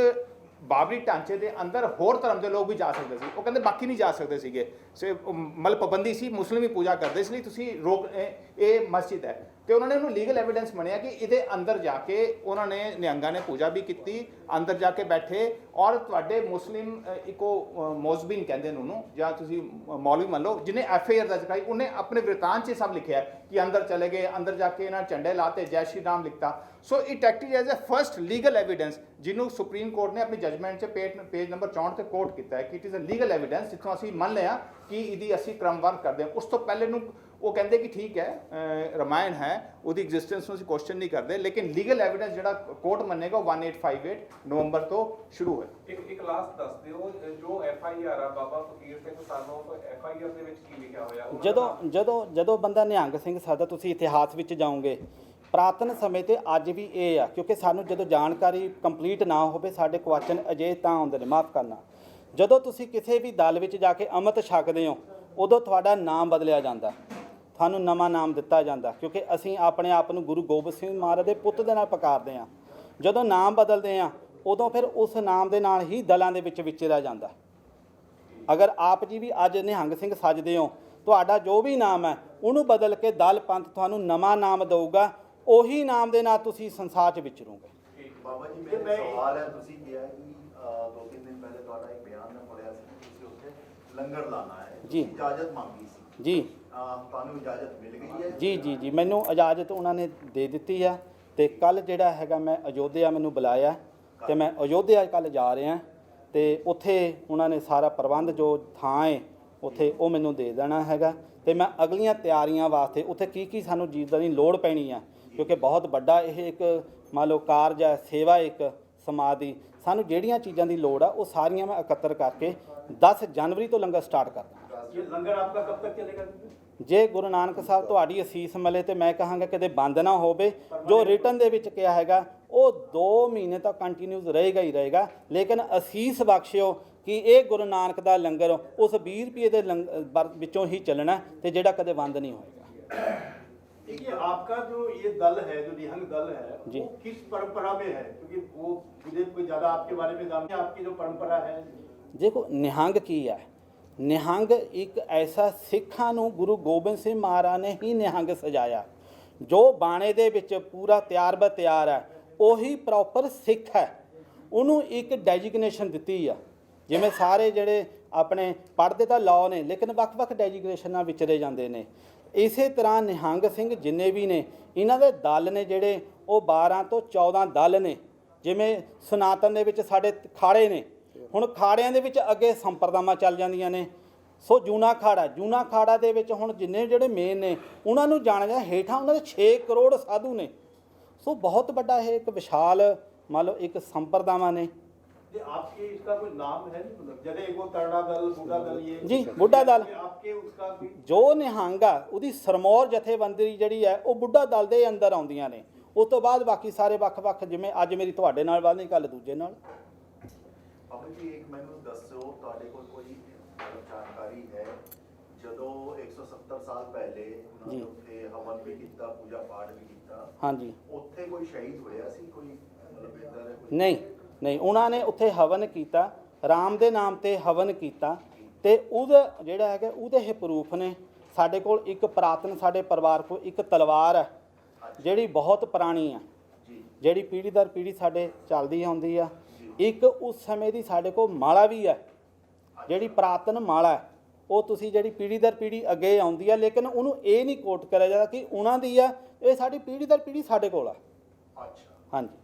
ਬਾਬਰੀ ਢਾਂਚੇ ਦੇ ਅੰਦਰ ਹੋਰ ਧਰਮ ਦੇ ਲੋਕ ਵੀ ਜਾ ਸਕਦੇ ਸੀ। ਉਹ ਕਹਿੰਦੇ ਬਾਕੀ ਨਹੀਂ ਜਾ ਸਕਦੇ ਸੀਗੇ। ਸੇ ਮਤਲਬ ਪਾਬੰਦੀ ਸੀ, ਮੁਸਲਿਮ ਹੀ ਪੂਜਾ ਕਰਦੇ ਇਸ ਲਈ ਤੁਸੀਂ ਰੋਕ ਇਹ ਮਸਜਿਦ ਹੈ। ਤੇ ਉਹਨਾਂ ਨੇ ਉਹਨੂੰ ਲੀਗਲ ਐਵੀਡੈਂਸ ਮੰਨਿਆ ਕਿ ਇਹਦੇ ਅੰਦਰ ਜਾ ਕੇ ਉਹਨਾਂ ਨੇ ਨਿਹੰਗਾਂ ਨੇ ਪੂਜਾ ਵੀ ਕੀਤੀ ਅੰਦਰ ਜਾ ਕੇ ਬੈਠੇ ਔਰ ਤੁਹਾਡੇ ਮੁਸਲਿਮ ਅ, ਇੱਕੋ ਅ, ਮੌਜ਼ਬੀਨ ਕਹਿੰਦੇ ਨੇ ਉਹਨੂੰ ਜਾਂ ਤੁਸੀਂ ਮੌਲਵੀ ਮੰਨ ਲਓ ਜਿਹਨੇ ਐਫ ਆਈ ਦਰਜ ਕਰਾਈ ਉਹਨੇ ਆਪਣੇ ਵਰਤਾਂਤ 'ਚ ਇਹ ਸਭ ਲਿਖਿਆ ਕਿ ਅੰਦਰ ਚਲੇ ਗਏ ਅੰਦਰ ਜਾ ਕੇ ਇਹਨਾਂ ਝੰਡੇ ਲਾਤੇ ਜੈ Shri Ram ਲਿਖਤਾ। So it acted as a first legal evidence ਜਿਹਨੂੰ ਸੁਪਰੀਮ ਕੋਰਟ ਨੇ ਆਪਣੀ ਜਜਮੈਂਟ 'ਚ ਪੇਜ ਪੇਜ ਨੰਬਰ 64 ਤੇ ਕੋਟ ਕੀਤਾ ਹੈ ਕਿ it is a legal evidence ਜਿੱਥੋਂ ਅਸੀਂ ਮੰਨ ਲਿਆ ਕਿ ਇਹਦੀ ਅਸੀਂ ਕ੍ਰਮਵਾਰ ਕਰਦੇ ਹਾਂ। ਉਸ ਤੋਂ ਪਹਿਲੇ ਨੂੰ ਉਹ ਕਹਿੰਦੇ ਕਿ ਠੀਕ ਹੈ ਰਮਾਇਣ ਹੈ ਉਹਦੀ ਐਗਜ਼ਿਸਟੈਂਸ ਨੂੰ ਅਸੀਂ ਕੁਐਸਚਨ ਨਹੀਂ ਕਰਦੇ ਲੇਕਿਨ ਲੀਗਲ ਐਵੀਡੈਂਸ ਜਿਹੜਾ ਕੋਰਟ ਮੰਨੇਗਾ ਉਹ 1858 ਨਵੰਬਰ ਤੋਂ ਸ਼ੁਰੂ ਹੋਇਆ। ਇੱਕ ਇੱਕ ਲਾਸਟ ਦੱਸ ਦਿਓ ਜੋ ਐਫ ਆਈ ਆਰ ਆ ਬਾਬਾ ਫਕੀਰ ਸਿੰਘ ਸਾਨੂੰ ਐਫ ਆਈ ਆਰ ਦੇ ਵਿੱਚ ਕੀ ਲਿਖਿਆ ਹੋਇਆ? ਜਦੋਂ? ਜਦੋਂ ਜਦੋਂ ਬੰਦਾ ਨਿਹੰਗ ਸਿੰਘ ਸਾਦਾ ਤੁਸੀਂ ਇਤਿਹਾਸ ਵਿੱਚ ਜਾਓਗੇ ਪ੍ਰਾਤਨ ਸਮੇਂ ਤੇ ਅੱਜ ਵੀ ਇਹ ਆ ਕਿਉਂਕਿ ਸਾਨੂੰ ਜਦੋਂ ਜਾਣਕਾਰੀ ਕੰਪਲੀਟ ਨਾ ਹੋਵੇ ਸਾਡੇ ਕੁਐਸਚਨ ਅਜੇ ਤਾਂ ਆਉਂਦੇ ਨੇ ਮਾਫ ਕਰਨਾ। ਜਦੋਂ ਤੁਸੀਂ ਕਿਸੇ ਵੀ ਦਲ ਵਿੱਚ ਜਾ ਕੇ ਅੰਮ੍ਰਿਤ ਛਕਦੇ ਹੋ ਉਦੋਂ ਤੁਹਾਡਾ ਨਾਮ ਬਦਲਿਆ ਜਾਂਦਾ। ਤੁਹਾਨੂੰ ਨਵਾਂ ਨਾਮ ਦਿੱਤਾ ਜਾਂਦਾ ਕਿਉਂਕਿ ਅਸੀਂ ਆਪਣੇ ਆਪ ਨੂੰ ਗੁਰੂ ਗੋਬਿੰਦ ਸਿੰਘ ਮਹਾਰਾਜ ਦੇ ਪੁੱਤ ਦੇ ਨਾਲ ਪੁਕਾਰਦੇ ਹਾਂ। ਜਦੋਂ ਨਾਮ ਬਦਲਦੇ ਹਾਂ ਉਦੋਂ ਫਿਰ ਉਸ ਨਾਮ ਦੇ ਨਾਲ ਹੀ ਦਲਾਂ ਦੇ ਵਿੱਚ ਵਿਚਰਿਆ ਜਾਂਦਾ। ਅਗਰ ਆਪ ਜੀ ਵੀ ਅੱਜ ਨਿਹੰਗ ਸਿੰਘ ਸੱਜਦੇ ਹੋ ਤੁਹਾਡਾ ਜੋ ਵੀ ਨਾਮ ਹੈ ਉਹਨੂੰ ਬਦਲ ਕੇ ਦਲ ਪੰਥ ਤੁਹਾਨੂੰ ਨਵਾਂ ਨਾਮ ਦਊਗਾ ਉਹੀ ਨਾਮ ਦੇ ਨਾਲ ਤੁਸੀਂ ਸੰਸਾਰ 'ਚ ਵਿਚਰੋਗੇ। ਬਾਬਾ ਜੀ ਮੇਰਾ ਸਵਾਲ ਹੈ ਤੁਸੀਂ ਕਿਹਾ ਕਿ ਦੋ ਤਿੰਨ ਦਿਨ ਪਹਿਲੇ ਤੁਹਾਡਾ ਇੱਕ ਬਿਆਨ ਮੈਂ ਪੜਿਆ ਸੀ ਤੁਸੀਂ ਉੱਥੇ ਲੰਗਰ ਲਾਣਾ ਹੈ। ਜੀ। ਇਜਾਜ਼ਤ ਮੰਗੀ ਸੀ। ਜੀ। ਤੁਹਾਨੂੰ ਇਜਾਜ਼ਤ ਮਿਲ ਗਈ ਹੈ? ਜੀ ਜੀ ਜੀ। ਮੈਨੂੰ ਇਜਾਜ਼ਤ ਉਹਨਾਂ ਨੇ ਦੇ ਦਿੱਤੀ ਆ ਤੇ ਕੱਲ ਜਿਹੜਾ ਹੈਗਾ ਮੈਂ ਅਯੋਧਿਆ ਮੈਨੂੰ ਬੁਲਾਇਆ ਤੇ ਮੈਂ ਅਯੋਧਿਆ ਕੱਲ ਜਾ ਰਿਹਾ ਤੇ ਉੱਥੇ ਉਹਨਾਂ ਨੇ ਸਾਰਾ ਪ੍ਰਬੰਧ ਜੋ ਥਾਂ ਹੈ ਉੱਥੇ ਉਹ ਮੈਨੂੰ ਦੇ ਦੇਣਾ ਹੈਗਾ ਤੇ ਮੈਂ ਅਗਲੀਆਂ ਤਿਆਰੀਆਂ ਵਾਸਤੇ ਉੱਥੇ ਕੀ ਕੀ ਸਾਨੂੰ ਚੀਜ਼ਾਂ ਦੀ ਲੋੜ ਪੈਣੀ ਆ? ਕਿਉਂਕਿ ਬਹੁਤ ਵੱਡਾ ਇਹ ਇੱਕ ਮੰਨ ਲਓ ਕਾਰਜ ਹੈ ਸੇਵਾ ਇੱਕ ਸਮਾਜ ਦੀ ਸਾਨੂੰ ਜਿਹੜੀਆਂ ਚੀਜ਼ਾਂ ਦੀ ਲੋੜ ਆ ਉਹ ਸਾਰੀਆਂ ਮੈਂ ਇਕੱਤਰ ਕਰਕੇ 10 ਜਨਵਰੀ ਤੋਂ ਲੰਗਰ ਸਟਾਰਟ ਕਰਦਾ। ਇਹ ਲੰਗਰ ਆਪਕਾ ਕਬ ਤੱਕ ਚੱਲੇਗਾ? ਜੇ ਗੁਰੂ ਨਾਨਕ ਸਾਹਿਬ ਤੁਹਾਡੀ ਅਸੀਸ ਮਲੇ ਤੇ ਮੈਂ ਕਹਾਂਗਾ ਕਿਤੇ ਬੰਦ ਨਾ ਹੋਵੇ ਜੋ ਰਿਟਰਨ ਦੇ ਵਿੱਚ ਕਿਹਾ ਹੈਗਾ ਉਹ 2 ਮਹੀਨੇ ਤੱਕ ਕੰਟੀਨਿਊਸ ਰਹੇਗਾ ਹੀ ਰਹੇਗਾ ਲੇਕਿਨ ਅਸੀਸ ਬਖਸ਼ਿਓ ਕਿ ਇਹ ਗੁਰੂ ਨਾਨਕ ਦਾ ਲੰਗਰ ਉਸ 20 ਰੁਪਏ ਦੇ ਲੰਗ- ਬਰ- ਵਿੱਚੋਂ ਹੀ ਚੱਲਣਾ ਤੇ ਜਿਹੜਾ ਕਦੇ ਬੰਦ ਨਹੀਂ ਹੋਏਗਾ देखिए आपका जो ये दल है जो निहंग दल है जी। वो किस परंपरा में है क्योंकि वो मुझे कोई ज्यादा आपके बारे में जानते हैं आपकी जो परंपरा है ਦੇਖੋ ਨਿਹੰਗ ਕੀ ਹੈ ਨਿਹੰਗ ਇੱਕ ਐਸਾ ਸਿੱਖਾਂ ਨੂੰ ਗੁਰੂ ਗੋਬਿੰਦ ਸਿੰਘ ਮਹਾਰਾਜ ਨੇ ਹੀ ਨਿਹੰਗ ਸਜਾਇਆ। ਜੋ ਬਾਣੇ ਦੇ ਵਿੱਚ ਪੂਰਾ ਤਿਆਰ ਬਰ ਤਿਆਰ ਹੈ, ਉਹੀ ਪ੍ਰੋਪਰ ਸਿੱਖ ਹੈ। ਉਹਨੂੰ ਇੱਕ ਡੈਜਿਗਨੇਸ਼ਨ ਦਿੱਤੀ ਆ। ਜਿਵੇਂ ਸਾਰੇ ਜਿਹੜੇ ਆਪਣੇ ਪੜ੍ਹਦੇ ਤਾਂ ਲਾਅ ਨੇ, ਲੇਕਿਨ ਵੱਖ-ਵੱਖ ਡੈਜਿਗਨੇਸ਼ਨਾਂ ਵਿਚਰੇ ਜਾਂਦੇ ਨੇ। ਇਸੇ ਤਰ੍ਹਾਂ ਨਿਹੰਗ ਸਿੰਘ ਜਿੰਨੇ ਵੀ ਨੇ, ਇਹਨਾਂ ਦੇ ਦਲ ਨੇ ਜਿਹੜੇ, ਉਹ 12 ਤੋਂ 14 ਦਲ ਨੇ। ਜਿਵੇਂ ਸਨਾਤਨ ਦੇ ਵਿੱਚ ਸਾਡੇ ਖਾੜੇ ਨੇ ਹੁਣ ਖਾੜਿਆਂ ਦੇ ਵਿੱਚ ਅੱਗੇ ਸੰਪਰਦਾਵਾਂ ਚੱਲ ਜਾਂਦੀਆਂ ਨੇ ਸੋ ਜੂਨਾ ਖਾੜਾ ਜੂਨਾ ਖਾੜਾ ਦੇ ਵਿੱਚ ਹੁਣ ਜਿੰਨੇ ਜਿਹੜੇ ਮੇਨ ਨੇ ਉਹਨਾਂ ਨੂੰ ਜਾਣਿਆ ਜਾਂਦਾ ਹੇਠਾਂ ਉਹਨਾਂ ਦੇ 6 ਕਰੋੜ ਸਾਧੂ ਨੇ ਸੋ ਬਹੁਤ ਵੱਡਾ ਇਹ ਇੱਕ ਵਿਸ਼ਾਲ ਮੰਨ ਲਓ ਇੱਕ ਸੰਪਰਦਾਵਾਂ ਨੇ ये आपके इसका कोई नाम है मतलब जैसे वो तरड़ा दल बूढ़ा दल ये जी, बूढ़ा दल। ये आपके उसका कोई ਜੋ ਨਿਹੰਗ ਆ ਉਹਦੀ ਸਰਮੌਰ ਜਥੇਬੰਦੀ ਜਿਹੜੀ ਹੈ ਉਹ ਬੁੱਢਾ ਦਲ ਦੇ ਅੰਦਰ ਆਉਂਦੀਆਂ ਨੇ ਉਸ ਤੋਂ ਬਾਅਦ ਬਾਕੀ ਸਾਰੇ ਵੱਖ-ਵੱਖ ਜਿਵੇਂ ਅੱਜ ਮੇਰੀ ਤੁਹਾਡੇ ਨਾਲ ਬਾਅਦ ਨਹੀਂ ਕੱਲ ਦੂਜੇ ਨਾਲ ਬਾਬਾ ਜੀ ਇੱਕ ਮੈਨੂੰ ਦੱਸੋ ਤੁਹਾਡੇ ਕੋਲ ਕੋਈ ਜਾਣਕਾਰੀ ਹੈ? ਜਦੋਂ 170 ਸਾਲ ਪਹਿਲੇ ਉਹਨਾਂ ਜੀ। ਨੇ ਉੱਥੇ ਹਵਨ ਵੀ ਕੀਤਾ ਪੂਜਾ ਪਾਠ ਵੀ ਕੀਤਾ ਹਾਂਜੀ। ਉੱਥੇ ਕੋਈ ਸ਼ਹੀਦ ਹੋਇਆ ਸੀ? ਕੋਈ ਮਤਲਬ ਏਦਾਂ ਦਾ ਕੋਈ ਨਹੀਂ ਨਹੀਂ ਉਹਨਾਂ ਨੇ ਉੱਥੇ ਹਵਨ ਕੀਤਾ ਰਾਮ ਦੇ ਨਾਮ ਤੇ ਹਵਨ ਕੀਤਾ ਤੇ ਉਹਦਾ ਜਿਹੜਾ ਹੈਗਾ ਉਹਦੇ ਇਹ ਪ੍ਰੂਫ ਨੇ। ਸਾਡੇ ਕੋਲ ਇੱਕ ਪ੍ਰਾਤਨ ਸਾਡੇ ਪਰਿਵਾਰ ਕੋਲ ਇੱਕ ਤਲਵਾਰ ਹੈ ਜਿਹੜੀ ਬਹੁਤ ਪੁਰਾਣੀ ਆ ਜੀ। ਜਿਹੜੀ ਪੀੜ੍ਹੀ ਦਰ ਪੀੜ੍ਹੀ ਸਾਡੇ ਚੱਲਦੀ ਆਉਂਦੀ ਆ। ਇੱਕ ਉਸ ਸਮੇਂ ਦੀ ਸਾਡੇ ਕੋਲ ਮਾਲਾ ਵੀ ਹੈ ਜਿਹੜੀ ਪ੍ਰਾਤਨ ਮਾਲਾ ਹੈ। ਉਹ ਤੁਸੀਂ ਜਿਹੜੀ ਪੀੜ੍ਹੀ ਦਰ ਪੀੜ੍ਹੀ ਅੱਗੇ ਆਉਂਦੀ ਆ ਲੇਕਿਨ ਉਹਨੂੰ ਇਹ ਨਹੀਂ ਕੋਟ ਕਰਿਆ ਜਾਂਦਾ ਕਿ ਉਹਨਾਂ ਦੀ ਆ ਇਹ ਸਾਡੀ ਪੀੜ੍ਹੀ ਦਰ ਪੀੜ੍ਹੀ ਸਾਡੇ ਕੋਲ ਆ। ਅੱਛਾ। ਹਾਂਜੀ।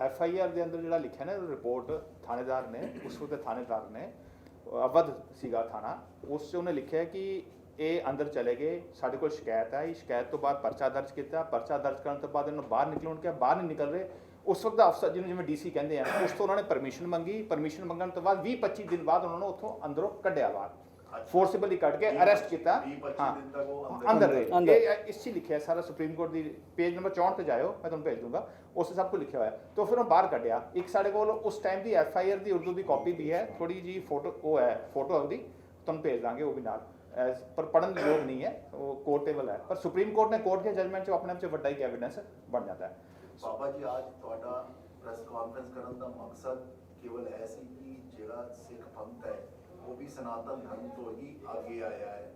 ਐਫ ਆਈ ਆਰ ਦੇ ਅੰਦਰ ਜਿਹੜਾ ਲਿਖਿਆ ਨਾ ਰਿਪੋਰਟ ਥਾਣੇਦਾਰ ਨੇ ਉਸ ਵਕਤ ਥਾਣੇਦਾਰ ਨੇ ਅਵਧ ਸੀਗਾ ਥਾਣਾ ਉਸ 'ਚ ਉਹਨੇ ਲਿਖਿਆ ਕਿ ਇਹ ਅੰਦਰ ਚਲੇ ਗਏ ਸਾਡੇ ਕੋਲ ਸ਼ਿਕਾਇਤ ਆਈ ਸ਼ਿਕਾਇਤ ਤੋਂ ਬਾਅਦ ਪਰਚਾ ਦਰਜ ਕੀਤਾ ਪਰਚਾ ਦਰਜ ਕਰਨ ਤੋਂ ਬਾਅਦ ਇਹਨੂੰ ਬਾਹਰ ਨਿਕਲਣ ਕਿਹਾ ਬਾਹਰ ਨਹੀਂ ਨਿਕਲ ਰਹੇ। ਉਸ ਵਕਤ ਦਾ ਅਫਸਰ ਜਿਹਨੂੰ ਜਿਵੇਂ ਡੀਸੀ ਕਹਿੰਦੇ ਆ ਉਸ ਤੋਂ ਉਹਨਾਂ ਨੇ ਪਰਮਿਸ਼ਨ ਮੰਗੀ। ਪਰਮਿਸ਼ਨ ਮੰਗਣ ਤੋਂ ਬਾਅਦ 20 25 ਦਿਨ ਬਾਅਦ ਉਹਨਾਂ ਨੂੰ ਉੱਥੋਂ ਅੰਦਰੋਂ ਕੱਢਿਆ ਬਾਹਰ। ਫੋਰਸੇਬਲੀ ਕੱਢ ਕੇ ਅਰੈਸਟ ਕੀਤਾ। 20-25 ਦਿਨ ਤੱਕ ਉਹ ਅੰਦਰ- ਰਹੇ। ਇਹ ਇਸ 'ਚ ਹੀ ਲਿਖਿਆ ਹੈ ਸਾਰਾ ਸੁਪਰੀਮ ਕੋਰਟ ਦੀ ਪੇਜ ਨੰਬਰ 64 ਤੇ ਜਾਇਓ ਮੈਂ ਤੁਹਾਨੂੰ ਭੇਜ ਦੂੰਗਾ। ਉਸ ਸਭ ਕੁਝ ਲਿਖਿਆ ਹੋਇਆ। ਹੈ ਤਾਂ ਫਿਰ ਉਹ ਬਾਹਰ ਕੱਢਿਆ। ਇੱਕ ਸਾਡੇ ਕੋਲ ਉਸ ਟਾਈਮ ਦੀ ਐਫ ਆਈ ਆਰ ਦੀ ਉਰਦੂ ਦੀ ਕਾਪੀ ਵੀ ਹੈ। ਥੋੜੀ ਜੀ ਫੋਟੋ ਉਹ ਹੈ ਫੋਟੋ ਉਹਦੀ। ਤੁਹਾਨੂੰ ਭੇਜ ਦਾਂਗੇ ਉਹ ਵੀ ਨਾਲ। ਐਸ ਪਰ ਪੜਨ ਦੀ ਯੋਗ ਨਹੀਂ ਹੈ। ਉਹ ਕੋਰਟੇਬਲ ਹੈ। ਪਰ ਸੁਪਰੀਮ ਕੋਰਟ ਨੇ ਕੋਰਟ ਦੇ ਜਜਮੈਂਟ 'ਚ ਆਪਣੇ ਆਪ 'ਚ ਵੱਡਾ ਇੱਕ ਐਵੀਡੈਂਸ ਬਣ ਜਾਂਦਾ ਹੈ। ਬਾਬਾ ਜੀ, ਅੱਜ ਤੁਹਾਡਾ ਪ੍ਰੈਸ ਕਾਨਫਰੰਸ ਕਰਨ ਦਾ ਮਕਸਦ ਕੇਵਲ ਇਹ ਸੀ ਕਿ ਜਿਹੜਾ ਸਿੱਖ ਪੰਥ ਹੈ, ਉਹ ਵੀ ਸਨਾਤਨ ਧਰਮ ਤੋਂ ਹੀ ਅੱਗੇ ਆਇਆ ਹੈ।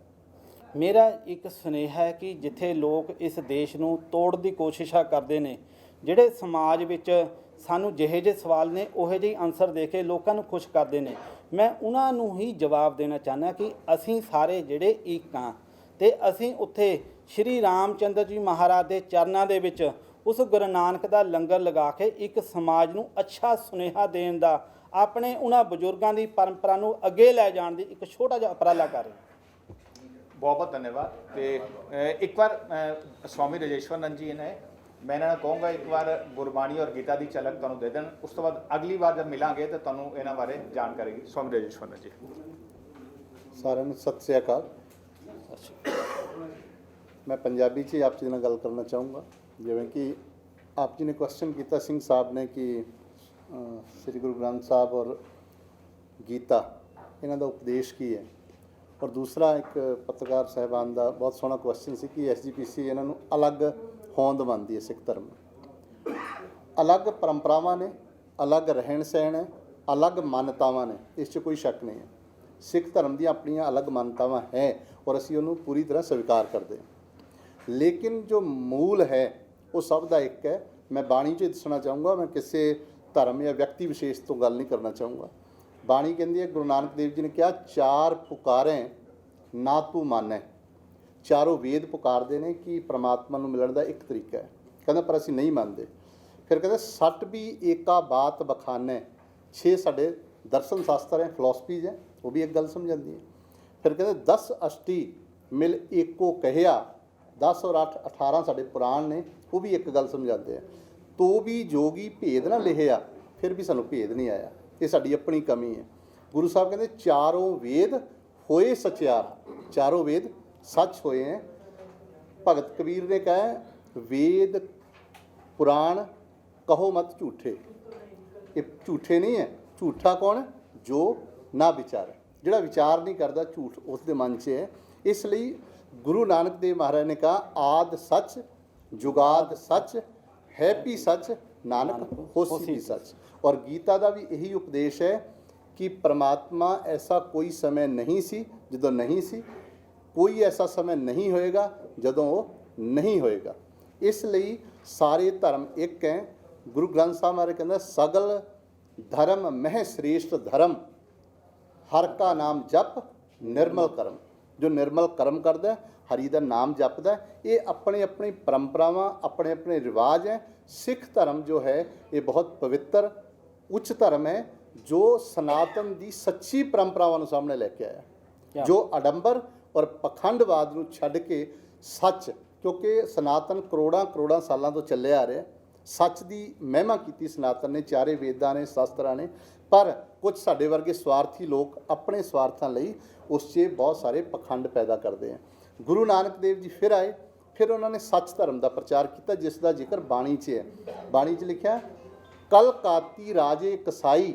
ਮੇਰਾ ਇੱਕ ਸੁਨੇਹਾ ਹੈ ਕਿ ਜਿੱਥੇ ਲੋਕ ਇਸ ਦੇਸ਼ ਨੂੰ ਤੋੜਨ ਦੀ ਕੋਸ਼ਿਸ਼ਾਂ ਕਰਦੇ ਨੇ, ਜਿਹੜੇ ਸਮਾਜ ਵਿੱਚ ਸਾਨੂੰ ਜਿਹੇ ਜਿਹੇ ਸਵਾਲ ਨੇ, ਉਹੇ ਜਿਹੇ ਆਨਸਰ ਦੇ ਕੇ ਲੋਕਾਂ ਨੂੰ ਖੁਸ਼ ਕਰਦੇ ਨੇ। ਮੈਂ ਉਹਨਾਂ ਨੂੰ ਹੀ ਜਵਾਬ ਦੇਣਾ ਚਾਹੁੰਦਾ ਕਿ ਅਸੀਂ ਸਾਰੇ ਜਿਹੜੇ ਇੱਕ ਹਾਂ ਤੇ ਅਸੀਂ ਉੱਥੇ ਸ਼੍ਰੀ ਰਾਮਚੰਦਰ ਜੀ ਮਹਾਰਾਜ ਦੇ ਚਰਨਾਂ ਦੇ ਵਿੱਚ ਉਸ ਗੁਰੂ ਨਾਨਕ ਦਾ ਲੰਗਰ ਲਗਾ ਕੇ ਇੱਕ ਸਮਾਜ ਨੂੰ ਅੱਛਾ ਸੁਨੇਹਾ ਦੇਣ ਦਾ ਆਪਣੇ ਉਹਨਾਂ ਬਜ਼ੁਰਗਾਂ ਦੀ ਪਰੰਪਰਾ ਨੂੰ ਅੱਗੇ ਲੈ ਜਾਣ ਦੀ ਇੱਕ ਛੋਟਾ ਜਿਹਾ ਉਪਰਾਲਾ ਕਰ ਰਹੇ ਬਹੁਤ ਬਹੁਤ ਧੰਨਵਾਦ। ਤੇ ਇੱਕ ਵਾਰ ਸਵਾਮੀ ਰਜੇਸ਼ਵਰਨੰਦ ਜੀ ਨੇ ਮੈਂ ਇਹਨਾਂ ਨੂੰ ਕਹੂੰਗਾ ਇੱਕ ਵਾਰ ਗੁਰਬਾਣੀ ਔਰ ਗੀਤਾ ਦੀ ਝਲਕ ਤੁਹਾਨੂੰ ਦੇ ਦੇਣ। ਉਸ ਤੋਂ ਬਾਅਦ ਅਗਲੀ ਵਾਰ ਜਦ ਮਿਲਾਂਗੇ ਤਾਂ ਤੁਹਾਨੂੰ ਇਹਨਾਂ ਬਾਰੇ ਜਾਣਕਾਰੀ ਸਵਾਮੀ ਰਜੇਸ਼ਵਰਨੰਦ ਜੀ। ਸਾਰਿਆਂ ਨੂੰ ਸਤਿ ਸ੍ਰੀ ਅਕਾਲ। ਮੈਂ ਪੰਜਾਬੀ 'ਚ ਹੀ ਆਪ ਜੀ ਨਾਲ ਗੱਲ ਕਰਨਾ ਚਾਹੂੰਗਾ। ਜਿਵੇਂ ਕਿ ਆਪ ਜੀ ਨੇ ਕੁਐਸਚਨ ਕੀਤਾ ਸਿੰਘ ਸਾਹਿਬ ਨੇ ਕਿ ਸ੍ਰੀ ਗੁਰੂ ਗ੍ਰੰਥ ਸਾਹਿਬ ਔਰ ਗੀਤਾ, ਇਹਨਾਂ ਦਾ ਉਪਦੇਸ਼ ਕੀ ਹੈ? ਔਰ ਦੂਸਰਾ ਇੱਕ ਪੱਤਰਕਾਰ ਸਾਹਿਬਾਨ ਦਾ ਬਹੁਤ ਸੋਹਣਾ ਕੁਐਸਚਨ ਸੀ ਕਿ ਐਸਜੀਪੀਸੀ ਇਹਨਾਂ ਨੂੰ ਅਲੱਗ ਹੋਂਦ ਮੰਨਦੀ ਹੈ ਸਿੱਖ ਧਰਮ ਅਲੱਗ ਪਰੰਪਰਾਵਾਂ ਨੇ, ਅਲੱਗ ਰਹਿਣ ਸਹਿਣ ਹੈ, ਅਲੱਗ ਮਾਨਤਾਵਾਂ ਨੇ, ਇਸ 'ਚ ਕੋਈ ਸ਼ੱਕ ਨਹੀਂ ਹੈ। ਸਿੱਖ ਧਰਮ ਦੀਆਂ ਆਪਣੀਆਂ ਅਲੱਗ ਮਾਨਤਾਵਾਂ ਹੈ ਔਰ ਅਸੀਂ ਉਹਨੂੰ ਪੂਰੀ ਤਰ੍ਹਾਂ ਸਵੀਕਾਰ ਕਰਦੇ ਹਾਂ। ਲੇਕਿਨ ਜੋ ਮੂਲ ਹੈ ਉਹ ਸਭ ਦਾ ਇੱਕ ਹੈ। ਮੈਂ ਬਾਣੀ 'ਚ ਦੱਸਣਾ ਚਾਹੂੰਗਾ, ਮੈਂ ਕਿਸੇ ਧਰਮ ਜਾਂ ਵਿਅਕਤੀ ਵਿਸ਼ੇਸ਼ ਤੋਂ ਗੱਲ ਨਹੀਂ ਕਰਨਾ ਚਾਹੂੰਗਾ। ਬਾਣੀ ਕਹਿੰਦੀ ਹੈ, ਗੁਰੂ ਨਾਨਕ ਦੇਵ ਜੀ ਨੇ ਕਿਹਾ, ਚਾਰ ਪੁਕਾਰੇ, ਨਾ ਤੂੰ ਮਾਨੈ। ਚਾਰੋਂ ਵੇਦ ਪੁਕਾਰਦੇ ਨੇ ਕਿ ਪ੍ਰਮਾਤਮਾ ਨੂੰ ਮਿਲਣ ਦਾ ਇੱਕ ਤਰੀਕਾ ਹੈ। ਕਹਿੰਦਾ, ਪਰ ਅਸੀਂ ਨਹੀਂ ਮੰਨਦੇ। ਫਿਰ ਕਹਿੰਦਾ, ਸੱਟ ਵੀ ਏਕਾ ਬਾਤ ਬਖਾਨੇ। ਛੇ ਸਾਡੇ ਦਰਸ਼ਨ ਸ਼ਾਸਤਰ ਹੈ ਫਿਲਾਸਫੀਜ਼ ਹੈ, ਉਹ ਵੀ ਇੱਕ ਗੱਲ ਸਮਝਾਉਂਦੀ ਹੈ। ਫਿਰ ਕਹਿੰਦੇ 10 ਅਸ਼ਟੀ ਮਿਲ ਏਕੋ ਕਹਿਆ। 10 ਔਰ 8 18 ਸਾਡੇ ਪੁਰਾਣ ਨੇ। ਉਹ ਵੀ ਇੱਕ ਗੱਲ ਸਮਝਾਉਂਦੇ ਆ। ਤੋ ਵੀ ਜੋਗੀ ਭੇਦ ਨਾ ਲਿਖਿਆ, ਫਿਰ ਵੀ ਸਾਨੂੰ ਭੇਦ ਨਹੀਂ ਆਇਆ। ਇਹ ਸਾਡੀ ਆਪਣੀ ਕਮੀ ਹੈ। ਗੁਰੂ ਸਾਹਿਬ ਕਹਿੰਦੇ, ਚਾਰੋਂ ਵੇਦ ਹੋਏ ਸਚਿਆਰ ਚਾਰੋਂ ਵੇਦ ਸੱਚ ਹੋਏ ਹੈ। ਭਗਤ ਕਬੀਰ ਨੇ ਕਹਾ, ਵੇਦ ਪੁਰਾਣ ਕਹੋ ਮਤ ਝੂਠੇ। ਇਹ ਝੂਠੇ ਨਹੀਂ ਹੈ, ਝੂਠਾ ਕੌਣ? ਜੋ ਨਾ ਵਿਚਾਰ। ਜਿਹੜਾ ਵਿਚਾਰ ਨਹੀਂ ਕਰਦਾ, ਝੂਠ ਉਸ ਦੇ ਮਨ 'ਚ ਹੈ। ਇਸ ਲਈ ਗੁਰੂ ਨਾਨਕ ਦੇਵ ਮਹਾਰਾਜ ਨੇ ਕਹਾ, ਆਦ ਸੱਚ ਜੁਗਾਦ ਸੱਚ ਹੈ ਵੀ ਸੱਚ ਨਾਨਕ ਹੋਸੀ ਵੀ ਸੱਚ। ਔਰ ਗੀਤਾ ਦਾ ਵੀ ਇਹੀ ਉਪਦੇਸ਼ ਹੈ ਕਿ ਪ੍ਰਮਾਤਮਾ ਐਸਾ ਕੋਈ ਸਮੇਂ ਨਹੀਂ ਸੀ ਜਦੋਂ ਨਹੀਂ ਸੀ ਕੋਈ ਐਸਾ ਸਮੇਂ ਨਹੀਂ ਹੋਏਗਾ ਜਦੋਂ ਉਹ ਨਹੀਂ ਹੋਏਗਾ। ਇਸ ਲਈ ਸਾਰੇ ਧਰਮ ਇੱਕ ਹੈ। ਗੁਰੂ ਗ੍ਰੰਥ ਸਾਹਿਬ ਮਹਾਰਾਜ ਕਹਿੰਦਾ ਸਗਲ ਧਰਮ ਮਹਿ ਸ੍ਰੇਸ਼ਟ ਧਰਮ ਹਰ ਕਾ ਨਾਮ ਜਪ ਨਿਰਮਲ ਕਰਮ। ਜੋ ਨਿਰਮਲ ਕਰਮ ਕਰਦਾ ਹੈ, ਹਰੀ ਦਾ ਨਾਮ ਜਪਦਾ ਇਹ ਆਪਣੇ ਆਪਣੀ ਪਰੰਪਰਾਵਾਂ ਆਪਣੇ ਆਪਣੇ ਰਿਵਾਜ ਹੈ। ਸਿੱਖ ਧਰਮ ਜੋ ਹੈ ਇਹ ਬਹੁਤ ਪਵਿੱਤਰ ਉੱਚ ਧਰਮ ਹੈ ਜੋ ਸਨਾਤਨ ਦੀ ਸੱਚੀ ਪਰੰਪਰਾਵਾਂ ਨੂੰ ਸਾਹਮਣੇ ਲੈ ਕੇ ਆਇਆ ਜੋ ਅਡੰਬਰ ਔਰ ਪਖੰਡਵਾਦ ਨੂੰ ਛੱਡ ਕੇ ਸੱਚ ਕਿਉਂਕਿ ਸਨਾਤਨ ਕਰੋੜਾਂ ਕਰੋੜਾਂ ਸਾਲਾਂ ਤੋਂ ਚੱਲਿਆ ਆ ਰਿਹਾ ਸੱਚ ਦੀ ਮਹਿਮਾ ਕੀਤੀ ਸਨਾਤਨ ਨੇ ਚਾਰੇ ਵੇਦਾਂ ਨੇ ਸ਼ਾਸਤਰਾਂ ਨੇ ਪਰ ਕੁਝ ਸਾਡੇ ਵਰਗੇ ਸਵਾਰਥੀ ਲੋਕ ਆਪਣੇ ਸਵਾਰਥਾਂ ਲਈ ਉਸ 'ਚ ਬਹੁਤ ਸਾਰੇ ਪਖੰਡ ਪੈਦਾ ਕਰਦੇ ਆ। ਗੁਰੂ ਨਾਨਕ ਦੇਵ ਜੀ ਫਿਰ ਆਏ, ਫਿਰ ਉਹਨਾਂ ਨੇ ਸੱਚ ਧਰਮ ਦਾ ਪ੍ਰਚਾਰ ਕੀਤਾ, ਜਿਸ ਦਾ ਜ਼ਿਕਰ ਬਾਣੀ 'ਚ ਹੈ। ਬਾਣੀ 'ਚ ਲਿਖਿਆ ਕਲ ਕਾਤੀ ਰਾਜੇ ਕਸਾਈ,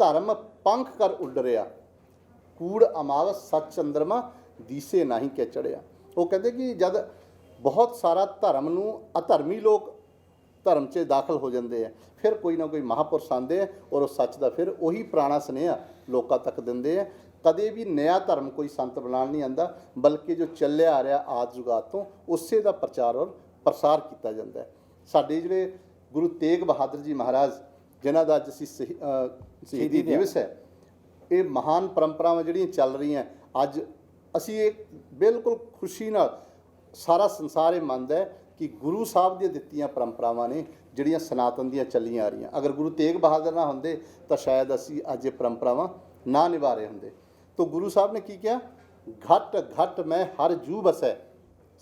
ਧਰਮ ਪੰਖ ਕਰ ਉੱਡ ਉੱਡਰਿਆ, ਕੂੜ ਅਮਾਵਸ ਸੱਚ ਚੰਦਰਮਾ ਦੀਸੇ ਨਹੀਂ ਕਿ ਚੜਿਆ ਉਹ ਕਹਿੰਦੇ ਕਿ ਜਦ ਬਹੁਤ ਸਾਰਾ ਧਰਮ ਨੂੰ ਅਧਰਮੀ ਲੋਕ ਧਰਮ 'ਚ ਦਾਖਲ ਹੋ ਜਾਂਦੇ ਆ, ਫਿਰ ਕੋਈ ਨਾ ਕੋਈ ਮਹਾਪੁਰਸ਼ ਆਉਂਦੇ ਆ ਔਰ ਉਹ ਸੱਚ ਦਾ ਫਿਰ ਉਹੀ ਪੁਰਾਣਾ ਸੁਨੇਹਾ ਲੋਕਾਂ ਤੱਕ ਦਿੰਦੇ ਆ ਕਦੇ ਵੀ ਨया ਧਰਮ ਕੋਈ ਸੰਤ ਬਣਾਉਣ ਨਹੀਂ ਆਂਦਾ ਬਲਕਿ ਜੋ ਚੱਲਿਆ ਆ ਰਿਹਾ ਆਦ ਜੁਗਾਤ ਤੋਂ ਉਸੇ ਦਾ ਪ੍ਰਚਾਰ ਔਰ ਪ੍ਰਸਾਰ ਕੀਤਾ ਜਾਂਦਾ ਹੈ। ਸਾਡੇ ਜਿਹੜੇ ਗੁਰੂ ਤੇਗ ਬਹਾਦਰ ਜੀ ਮਹਾਰਾਜ ਜਿਨ੍ਹਾਂ ਦਾ ਅੱਜ ਅਸੀਂ ਸ਼ਹੀਦੀ ਦਿਵਸ। ਹੈ ਇਹ ਮਹਾਨ ਪਰੰਪਰਾਵਾਂ ਜਿਹੜੀਆਂ ਚੱਲ ਰਹੀਆਂ ਅੱਜ ਅਸੀਂ ਇਹ ਬਿਲਕੁਲ ਖੁਸ਼ੀ ਨਾਲ ਸਾਰਾ ਸੰਸਾਰ ਇਹ ਮੰਨਦਾ ਹੈ ਕਿ ਗੁਰੂ ਸਾਹਿਬ ਦੀਆਂ ਦਿੱਤੀਆਂ ਪਰੰਪਰਾਵਾਂ ਨੇ ਜਿਹੜੀਆਂ ਸਨਾਤਨ ਦੀਆਂ ਚੱਲੀਆਂ ਆ ਰਹੀਆਂ। ਅਗਰ ਗੁਰੂ ਤੇਗ ਬਹਾਦਰ ਨਾ ਹੁੰਦੇ ਤਾਂ ਸ਼ਾਇਦ ਅਸੀਂ ਅੱਜ ਇਹ ਪਰੰਪਰਾਵਾਂ ਨਾ ਨਿਭਾ ਰਹੇ ਹੁੰਦੇ। ਤਾਂ ਗੁਰੂ ਸਾਹਿਬ ਨੇ ਕੀ ਕਿਹਾ ਘਟ ਘਟ ਮੈਂ ਹਰ ਜੂ ਬਸੈ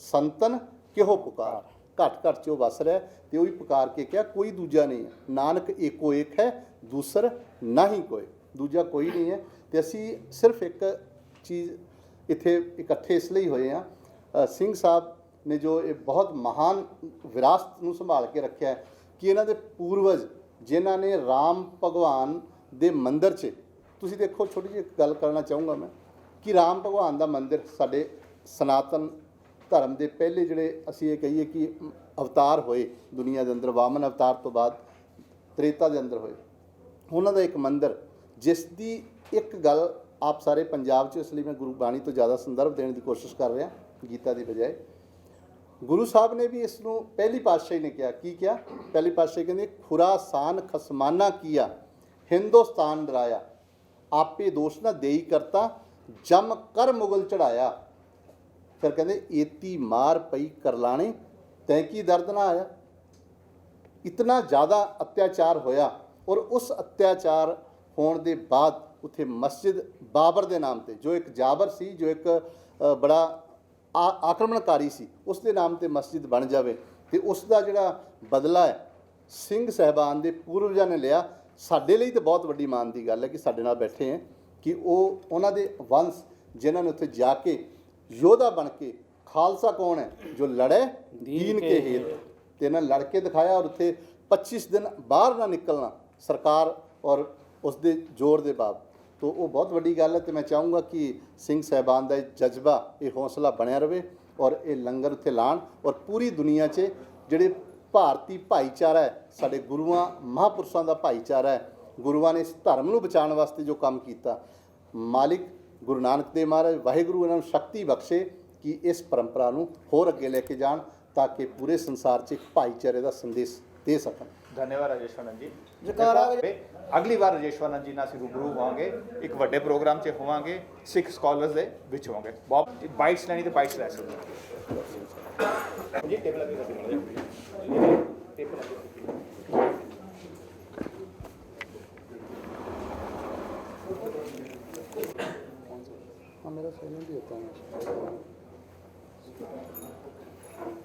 ਸੰਤਨ ਕਿਹੋ ਪੁਕਾਰ ਘਟ ਘਟ ਚੋ ਵਸ ਰਿਹਾ ਤੇ ਉਹੀ ਪੁਕਾਰ ਕੇ ਕਿਹਾ ਕੋਈ ਦੂਜਾ ਨਹੀਂ ਹੈ ਨਾਨਕ ਏਕੋ ਏਕ ਹੈ ਦੂਸਰ ਨਹੀਂ ਕੋਈ ਦੂਜਾ ਕੋਈ ਨਹੀਂ ਹੈ ਤੇ ਅਸੀਂ ਸਿਰਫ ਇੱਕ ਚੀਜ਼ ਇੱਥੇ ਇਕੱਠੇ ਇਸ ਲਈ ਹੋਏ ਆ ਸਿੰਘ ਸਾਹਿਬ ਨੇ ਜੋ ਇਹ ਬਹੁਤ ਮਹਾਨ ਵਿਰਾਸਤ ਨੂੰ ਸੰਭਾਲ ਕੇ ਰੱਖਿਆ ਕਿ ਇਹਨਾਂ ਦੇ ਪੂਰਵਜ ਜਿਨ੍ਹਾਂ ਨੇ ਰਾਮ ਭਗਵਾਨ ਦੇ ਮੰਦਰ 'ਚ ਤੁਸੀਂ ਦੇਖੋ, ਛੋਟੀ ਜਿਹੀ ਇੱਕ ਗੱਲ ਕਰਨਾ ਚਾਹੂੰਗਾ ਮੈਂ ਕਿ ਰਾਮ ਭਗਵਾਨ ਦਾ ਮੰਦਿਰ ਸਾਡੇ ਸਨਾਤਨ ਧਰਮ ਦੇ ਪਹਿਲੇ ਜਿਹੜੇ ਅਸੀਂ ਇਹ ਕਹੀਏ ਕਿ ਅਵਤਾਰ ਹੋਏ, ਦੁਨੀਆ ਦੇ ਅੰਦਰ ਵਾਮਨ ਅਵਤਾਰ ਤੋਂ ਬਾਅਦ ਤ੍ਰੇਤਾ ਦੇ ਅੰਦਰ ਹੋਏ। ਉਹਨਾਂ ਦਾ ਇੱਕ ਮੰਦਿਰ, ਜਿਸ ਦੀ ਇੱਕ ਗੱਲ ਆਪ ਸਾਰੇ ਪੰਜਾਬ 'ਚ, ਇਸ ਲਈ ਮੈਂ ਗੁਰੂ ਬਾਣੀ ਤੋਂ ਜ਼ਿਆਦਾ ਸੰਦਰਭ ਦੇਣ ਦੀ ਕੋਸ਼ਿਸ਼ ਕਰ ਰਿਹਾ, ਗੀਤਾ ਦੀ ਬਜਾਏ। ਗੁਰੂ ਸਾਹਿਬ ਨੇ ਵੀ ਇਸ ਨੂੰ ਪਹਿਲੀ ਪਾਤਸ਼ਾਹੀ ਨੇ ਕਿਹਾ। ਕੀ ਕਿਹਾ? ਪਹਿਲੀ ਪਾਤਸ਼ਾਹੀ ਕਹਿੰਦੇ, ਖੁਰਾਸਾਨ ਖਸਮਾਨਾ ਕੀਆ, ਹਿੰਦੁਸਤਾਨ ਡਰਾਇਆ। ਆਪੇ ਦੋਸ਼ ਨਾ ਦੇਈ ਕਰਤਾ, ਜਮ ਕਰ ਮੁਗਲ ਚੜਾਇਆ। ਫਿਰ ਕਹਿੰਦੇ, ਏਤੀ ਮਾਰ ਪਈ ਕਰਲਾਣੇ, ਤੈਂ ਕੀ ਦਰਦ ਨਾ ਆਇਆ? ਇਤਨਾ ਜ਼ਿਆਦਾ ਅਤਿਆਚਾਰ ਹੋਇਆ ਔਰ ਉਸ ਅਤਿਆਚਾਰ ਹੋਣ ਦੇ ਬਾਅਦ ਉਥੇ ਮਸਜਿਦ ਬਾਬਰ ਦੇ ਨਾਮ ਤੇ, ਜੋ ਇੱਕ ਜਾਬਰ ਸੀ, ਜੋ ਇੱਕ ਬੜਾ ਆ- ਆਕਰਮਣਕਾਰੀ ਸੀ, ਉਸ ਦੇ ਨਾਮ ਤੇ ਮਸਜਿਦ ਬਣ ਜਾਵੇ। ਤੇ ਉਸ ਦਾ ਜਿਹੜਾ ਬਦਲਾ ਹੈ, ਸਿੰਘ ਸਹਿਬਾਨ ਦੇ ਪੂਰਵਜਾਂ ਨੇ ਲਿਆ ਸਾਡੇ ਲਈ ਤਾਂ ਬਹੁਤ ਵੱਡੀ ਮਾਣ ਦੀ ਗੱਲ ਹੈ ਕਿ ਸਾਡੇ ਨਾਲ ਬੈਠੇ ਹੈ ਕਿ ਉਹ ਉਹਨਾਂ ਦੇ ਵੰਸ਼ ਜਿਨ੍ਹਾਂ ਨੇ ਉੱਥੇ ਜਾ ਕੇ ਯੋਧਾ ਬਣ ਕੇ ਖਾਲਸਾ ਕੌਣ ਹੈ ਜੋ ਲੜੇ ਦੀਨ ਕੇ ਹੇਤ। ਤੇ ਇਹਨਾਂ ਲੜ ਕੇ ਦਿਖਾਇਆ ਔਰ ਉੱਥੇ 25 ਦਿਨ ਬਾਹਰ ਨਾ ਨਿਕਲਣਾ ਸਰਕਾਰ ਔਰ ਉਸ ਦੇ ਜ਼ੋਰ ਦੇ ਬਾਅਦ। ਤੋ ਉਹ ਬਹੁਤ ਵੱਡੀ ਗੱਲ ਹੈ ਤੇ ਮੈਂ ਚਾਹੂੰਗਾ ਕਿ ਸਿੰਘ ਸਹਿਬਾਨ ਦਾ ਇਹ ਜਜ਼ਬਾ ਇਹ ਹੌਸਲਾ ਬਣਿਆ ਰਵੇ ਔਰ ਇਹ ਲੰਗਰ ਉੱਥੇ ਲਾਣ ਔਰ ਪੂਰੀ ਦੁਨੀਆ 'ਚ ਜਿਹੜੇ ਭਾਰਤੀ ਭਾਈਚਾਰਾ ਹੈ ਸਾਡੇ ਗੁਰੂਆਂ ਮਹਾਪੁਰਸ਼ਾਂ ਦਾ ਭਾਈਚਾਰਾ ਹੈ। ਗੁਰੂਆਂ ਨੇ ਇਸ ਧਰਮ ਨੂੰ ਬਚਾਉਣ ਵਾਸਤੇ ਜੋ ਕੰਮ ਕੀਤਾ ਮਾਲਿਕ ਗੁਰੂ ਨਾਨਕ ਦੇਵ ਮਹਾਰਾਜ ਵਾਹਿਗੁਰੂ ਇਹਨਾਂ ਨੂੰ ਸ਼ਕਤੀ ਬਖਸ਼ੇ ਕਿ ਇਸ ਪਰੰਪਰਾ ਨੂੰ ਹੋਰ ਅੱਗੇ ਲੈ ਕੇ ਜਾਣ ਤਾਂ ਕਿ ਪੂਰੇ ਸੰਸਾਰ 'ਚ ਇੱਕ ਭਾਈਚਾਰੇ ਦਾ ਸੰਦੇਸ਼ ਦੇ ਸਕਣ। ਧੰਨਵਾਦ ਰਾਜੇਸ਼ਵਰਨ ਜੀ। ਜੈਕਾਰਾ ਅਗਲੀ ਵਾਰ ਰਾਜੇਸ਼ਵਰਨ ਜੀ ਨਾਲ ਅਸੀਂ ਰੂਬਰੂ ਹੋਵਾਂਗੇ ਇੱਕ ਵੱਡੇ ਪ੍ਰੋਗਰਾਮ 'ਚ ਹੋਵਾਂਗੇ ਸਿੱਖ ਸਕਾਲਰਸ ਦੇ ਵਿੱਚ ਹੋਵਾਂਗੇ। ਬਹੁਤ ਬਾਈਟਸ ਲੈਣੀ ਤੇ ਬਾਈਟਸ ਲੈ ਸਕਦੇ ਹੋ। ਜੀ ਟੇਬਲ ਅੱਗੇ ਕਰ ਦਿਓ ਟੇਬਲ ਅੱਗੇ हाँ